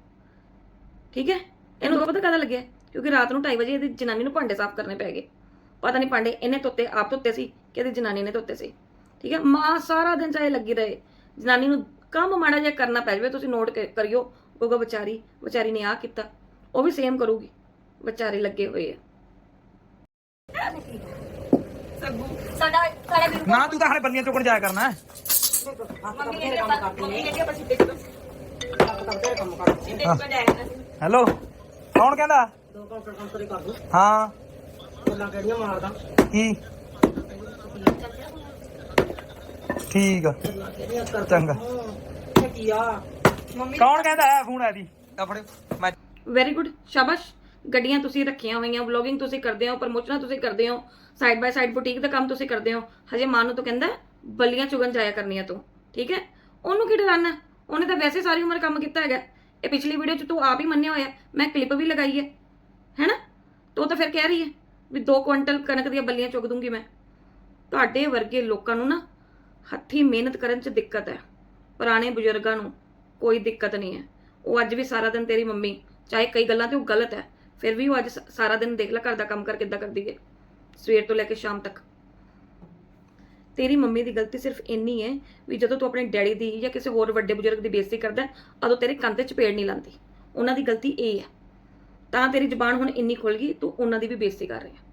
ਠੀਕ ਹੈ? ਇਹਨੂੰ ਤਾਂ ਪਤਾ ਕਦਾ ਲੱਗਿਆ? ਕਿਉਂਕਿ ਰਾਤ ਨੂੰ 2:30 ਵਜੇ ਇਹਦੀ ਜਨਾਨੀ ਨੂੰ ਭਾਂਡੇ ਸਾਫ਼ ਕਰਨੇ ਪੈ ਗਏ। ਪਤਾ ਨਹੀਂ ਭਾਂਡੇ ਇਹਨੇ ਧੋਤੇ ਆਪ ਧੋਤੇ ਸੀ ਕਿ ਇਹਦੀ ਜਨਾਨੀ ਨੇ ਧੋਤੇ ਸੀ। ਠੀਕ ਹੈ ਮਾਂ ਸਾਰਾ ਦਿਨ ਚਾਹੇ ਲੱਗੀ ਰਹੇ ਜਨਾਨੀ ਨੂੰ ਕੰਮ ਮਾੜਾ ਜਿਹਾ ਕਰਨਾ ਪੈ ਜਾਵੇ ਤੁਸੀਂ ਨੋਟ ਕਰਿਓ ਗੋਗਾ ਵਿਚਾਰੀ ਵਿਚਾਰੀ ਨੇ ਆ ਕੀਤਾ ਉਹ ਵੀ ਸੇਮ ਕਰੂਗੀ ਵਿਚਾਰੇ ਲੱਗੇ ਹੋਏ ਆ। ਸਾਡਾ ਸਾਡਾ ਵੀਰੂ ਨਾ ਤੂੰ ਤਾਂ ਹਲੇ ਬੱਲੀਆਂ ਚੁੱਕਣ ਜਾਇਆ ਕਰਨਾ। ਹੈ। ਮੰਮੀ ਨੇ ਕਿਹਾ ਮੰਮੀ ਨੇ ਸਿੱਧੇ ਚਲੋ ਸਿੱਧੇ ਕੰਮ ਕਰ ਜਾਏਗਾ ਹੈਲੋ ਕੌਣ ਕਹਿੰਦਾ? ਦੋ ਕੰਮ ਕਰ ਦੂੰ ਹਾਂ। ਗੱਲਾਂ ਕਿਹੜੀਆਂ ਮਾਰਦਾ? ਕੀ ਠੀਕ ਆ। ਕਿਹੜੀਆਂ ਚੰਗਾ। ਕੀ ਆ ਕੌਣ ਕਹਿੰਦਾ ਹੈ ਫੋਨ ਆਦੀ ਆਪਣੇ ਮੈਂ ਵੈਰੀ ਗੁੱਡ ਸ਼ਾਬਾਸ਼। ਗੱਡੀਆਂ ਤੁਸੀਂ ਰੱਖੀਆਂ ਹੋਈਆਂ ਵਲੌਗਿੰਗ ਤੁਸੀਂ ਕਰਦੇ ਹੋ ਪ੍ਰਮੋਸ਼ਨਾਂ ਤੁਸੀਂ ਕਰਦੇ ਹੋ ਸਾਈਡ ਬਾਈ ਸਾਈਡ ਬੁਟੀਕ ਦਾ ਕੰਮ ਤੁਸੀਂ ਕਰਦੇ ਹੋ। ਹਜੇ ਮਾਂ ਨੂੰ ਤਾਂ ਕਹਿੰਦਾ ਬੱਲੀਆਂ ਚੁਗਣ ਜਾਇਆ ਕਰਨੀਆਂ ਤੂੰ। ਠੀਕ ਹੈ? ਉਹਨੂੰ ਕੀ ਡਰਾਨਾ? ਉਹਨੇ ਤਾਂ ਵੈਸੇ ਸਾਰੀ ਉਮਰ ਕੰਮ ਕੀਤਾ ਹੈਗਾ। ਇਹ ਪਿਛਲੀ ਵੀਡੀਓ 'ਚ ਤੂੰ ਆਪ ਹੀ ਮੰਨਿਆ ਹੋਇਆ। ਮੈਂ ਕਲਿੱਪ ਵੀ ਲਗਾਈ ਹੈ। ਹੈਨਾ ਤੇ ਤਾਂ ਫਿਰ ਕਹਿ ਰਹੀ ਹੈ। ਵੀ 2 ਕੁਇੰਟਲ ਕਣਕ ਦੀਆਂ ਬੱਲੀਆਂ ਚੁੱਕ ਦੂੰਗੀ ਮੈਂ। ਤੁਹਾਡੇ ਵਰਗੇ ਲੋਕਾਂ ਨੂੰ ਨਾ ਹੱਥੀਂ ਮਿਹਨਤ ਕਰਨ 'ਚ ਦਿੱਕਤ ਹੈ। ਪੁਰਾਣੇ ਬਜ਼ੁਰਗਾਂ ਨੂੰ ਕੋਈ ਦਿੱਕਤ ਨਹੀਂ ਹੈ। ਉਹ ਅੱਜ ਵੀ ਸਾਰਾ ਦਿਨ ਤੇਰੀ ਮੰਮੀ ਚਾਹੇ ਕਈ ਗੱਲਾਂ ਤੇ ਉਹ ਗਲਤ ਹੈ ਫਿਰ ਵੀ ਉਹ ਅੱਜ ਸ- ਸਾਰਾ ਦਿਨ ਦੇਖ ਲੈ ਘਰ ਦਾ ਕੰਮ ਕਰ ਕਿੱਦਾਂ ਕਰਦੀ ਹੈ। ਸਵੇਰ ਤੋਂ ਲੈ ਕੇ ਸ਼ਾਮ ਤੱਕ। ਤੇਰੀ ਮੰਮੀ ਦੀ ਗਲਤੀ ਸਿਰਫ ਇੰਨੀ ਹੈ ਵੀ ਜਦੋਂ ਤੂੰ ਆਪਣੇ ਡੈਡੀ ਦੀ ਜਾਂ ਕਿਸੇ ਹੋਰ ਵੱਡੇ ਬਜ਼ੁਰਗ ਦੀ ਬੇਇੱਜ਼ਤੀ ਕਰਦਾ ਹੈ, ਉਦੋਂ ਤੇਰੇ ਕੰਨ ਤੇ ਚਪੇੜ ਨਹੀਂ ਲਾਂਦੀ। ਉਹਨਾਂ ਦੀ ਗਲਤੀ ਇਹ ਹੈ ਤਾਂ ਤੇਰੀ ਜ਼ੁਬਾਨ ਹੁਣ ਇੰਨੀ ਖੁੱਲ ਗਈ ਤੂੰ ਉਹਨਾਂ ਦੀ ਵੀ ਬੇਇੱਜ਼ਤੀ ਕਰ ਰਹੀ ਹੈ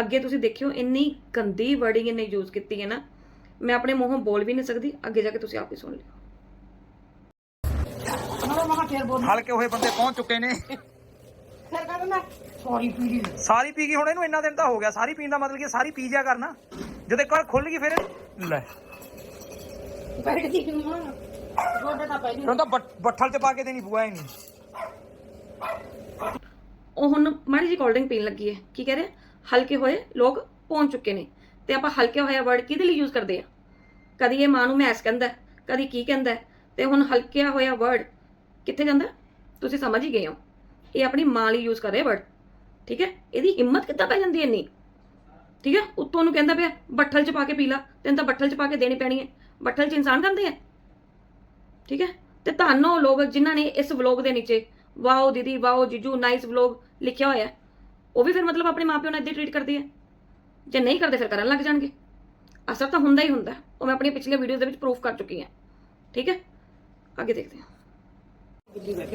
ਅੱਗੇ ਤੁਸੀਂ ਦੇਖਿਓ ਇੰਨੀ ਗੰਦੀ ਵਰਡਿੰਗ ਇਹਨੇ ਯੂਜ਼ ਕੀਤੀ ਹੈ ਨਾ ਮੈਂ ਆਪਣੇ ਮੂੰਹੋਂ ਬੋਲ ਵੀ ਨਹੀਂ ਸਕਦੀ ਅੱਗੇ ਜਾ ਕੇ ਤੁਸੀਂ ਆਪ ਹੀ ਸੁਣ ਲਿਓ। ਹਲਕੇ ਹੋਏ ਬੰਦੇ ਪਹੁੰਚ ਚੁੱਕੇ ਨੇ। ਫਿਰ ਕਹਿੰਦਾ ਮੈਂ ਸੌਰੀ ਪੀੜੀ ਸਾਰੀ ਪੀ ਗਈ ਹੁਣ ਇਹਨੂੰ ਇੰਨਾ ਦਿਨ ਤਾਂ ਹੋ ਗਿਆ ਸਾਰੀ ਪੀਣ ਦਾ ਮਤਲਬ ਕੀ ਸਾਰੀ ਪੀ ਜਾ ਕਰਨਾ। ਜਦੋਂ ਇੱਕ ਵਾਰ ਖੁੱਲ ਗਈ ਫਿਰ ਲੈ। ਬੈਠ ਦੀ ਮਾਂ ਗੋਡੇ ਤਾਂ ਪਹਿਲੀ ਹੁਣ ਤਾਂ ਬੱਠ- ਬੱਠਲ ਚ ਪਾ ਕੇ ਦੇਣੀ ਬੁਆ ਹੀ ਨਹੀਂ ਉਹ ਹੁਣ ਮਾੜੀ ਜੀ ਕੋਲਡ ਡਰਿੰਕ ਪੀਣ ਲੱਗੀ ਹੈ। ਕੀ ਕਹਿ ਰਹੇ ਹਲਕੇ ਹੋਏ ਲੋਕ ਪਹੁੰਚ ਚੁੱਕੇ ਨੇ ਤੇ ਆਪਾਂ ਹਲਕੇ ਹੋਇਆ ਵਰਡ ਕਿਹਦੇ ਲਈ ਯੂਜ਼ ਕਰਦੇ ਆ? ਕਦੀ ਇਹ ਮਾਂ ਨੂੰ ਮੈਸ ਕਹਿੰਦਾ ਕਦੀ ਕੀ ਕਹਿੰਦਾ ਹੈ, ਤੇ ਹੁਣ ਹਲਕਿਆ ਹੋਇਆ ਵਰਡ ਕਿੱਥੇ ਜਾਂਦਾ? ਤੁਸੀਂ ਸਮਝ ਹੀ ਗਏ ਹੋ। ਇਹ ਆਪਣੀ ਮਾਂ ਲਈ ਯੂਜ਼ ਕਰ ਰਿਹਾ ਵਰਡ ਠੀਕ ਹੈ? ਇਹਦੀ ਹਿੰਮਤ ਕਿੱਦਾਂ ਪੈ ਜਾਂਦੀ ਹੈ ਇੰਨੀ? ਠੀਕ ਹੈ? ਉੱਤੋਂ ਨੂੰ ਕਹਿੰਦਾ ਪਿਆ ਬੱਠਲ 'ਚ ਪਾ ਕੇ ਪੀ ਲਾ। ਤੈਨੂੰ ਤਾਂ ਬੱਠਲ 'ਚ ਪਾ ਕੇ ਦੇਣੀ ਪੈਣੀ ਹੈ। ਬੱਠਲ 'ਚ ਇਨਸਾਨ ਕਹਿੰਦੇ ਆ। ਠੀਕ ਹੈ? ਤੇ ਤੁਹਾਨੂੰ ਲੋਕ ਜਿਨ੍ਹਾਂ ਨੇ ਇਸ ਵਲੌਗ ਦੇ ਨੀਚੇ ਵਾਓ ਦੀਦੀ ਵਾਓ ਜੀਜੂ ਨਾਈਸ ਵਲੌਗ ਲਿਖਿਆ ਹੋਇਆ ਹੈ, ਉਹ ਵੀ ਫਿਰ ਮਤਲਬ ਆਪਣੇ ਮਾਪਿਆਂ ਨਾਲ ਇੱਦਾਂ ਟ੍ਰੀਟ ਕਰਦੇ ਆ ਜੇ ਨਹੀਂ ਕਰਦੇ ਫਿਰ ਕਰਨ ਲੱਗ ਜਾਣਗੇ ਅਸਰ ਤਾਂ ਹੁੰਦਾ ਹੀ ਹੁੰਦਾ ਹੈ। ਉਹ ਮੈਂ ਆਪਣੀਆਂ ਪਿਛਲੀਆਂ ਵੀਡੀਓਜ਼ ਦੇ ਵਿੱਚ ਪ੍ਰੂਫ ਕਰ ਚੁੱਕੀ ਹਾਂ ਠੀਕ ਹੈ ਅੱਗੇ ਦੇਖਦੇ ਹਾਂ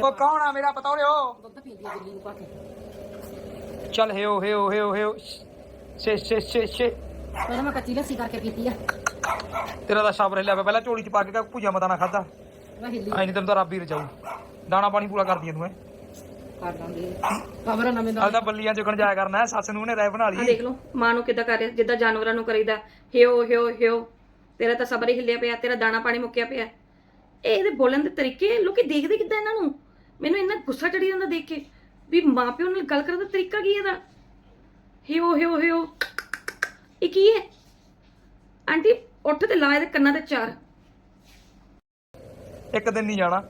ਉਹ ਕੌਣ ਆ ਮੇਰਾ ਪਤੌੜਿਓ ਦੁੱਧ ਪੀਂਦੀ ਆ ਦਿੱਲੀ ਨੂੰ ਪਾ ਕੇ ਚੱਲ ਹੇਓ ਹੇਓ ਹੇਓ ਹੇਓ ਛੇ ਛੇ ਛੇ ਛੇ ਫਿਰ ਮੈਂ ਕੱਚੀ ਲੱਸੀ ਕਰਕੇ ਪੀਤੀ ਆ ਤੇਰਾ ਤਾਂ ਸ਼ਬਰ ਹਿੱਲਿਆ ਪਿਆ ਪਹਿਲਾਂ ਝੋਲੀ ਚ ਪਾ ਕੇ ਭੁਜਾ ਮਤਾ ਨਾ ਖਾਦਾ ਮੈਂ ਹਿੱਲੀ ਐ ਨਹੀਂ ਤੈਨੂੰ ਤਾਂ ਰੱਬ ਹੀ ਰਜਾਊ ਦਾਣਾ ਪਾਣੀ ਪੂਰਾ ਕਰਦੀ ਐ ਤੂੰ ਐ ਕਰ ਲਾਂਗੇ। ਖਬਰ ਨਾ ਅੱਜ ਤਾਂ ਬੱਲੀਆਂ ਚੁਗਣ ਜਾਇਆ ਕਰਨਾ ਸੱਸ ਨੂੰ ਉਹਨੇ ਰਹਿ ਬਣਾ ਆ ਲਈ ਦੇਖ ਲਓ ਮਾਂ ਨੂੰ ਕਿੱਦਾਂ ਕਰ ਰਿਹਾ ਜਿੱਦਾਂ ਜਾਨਵਰਾਂ ਨੂੰ ਕਰੀਦਾ ਹਿਓ ਹਿਓ ਹਿਓ ਤੇਰਾ ਤਾਂ ਸਬਰ ਹੀ ਹਿੱਲਿਆ ਪਿਆ ਤੇਰਾ ਦਾਣਾ ਪਾਣੀ ਮੁੱਕਿਆ ਪਿਆ। ਇਹ ਇਹਦੇ ਬੋਲਣ ਦੇ ਤਰੀਕੇ ਲੋਕੀ ਦੇਖਦੇ ਕਿੱਦਾਂ ਇਹਨਾਂ ਨੂੰ? ਮੈਨੂੰ ਇੰਨਾ ਗੁੱਸਾ ਚੜੀ ਜਾਂਦਾ ਦੇਖ ਕੇ ਵੀ ਮਾਪਿਓ ਨਾਲ ਗੱਲ ਕਰਨ ਦਾ ਤਰੀਕਾ ਕੀ ਇਹਦਾ? ਹਿਓ ਹਿਓ ਹਿਓ। ਇਹ ਕੀ ਹੈ? ਆਂਟੀ ਉੱਠ ਤੇ ਲਾ ਇਹਦੇ ਕੰਨਾਂ ਤੇ ਚਾਰ। ਇੱਕ ਦਿਨ ਨਹੀਂ ਜਾਣਾ।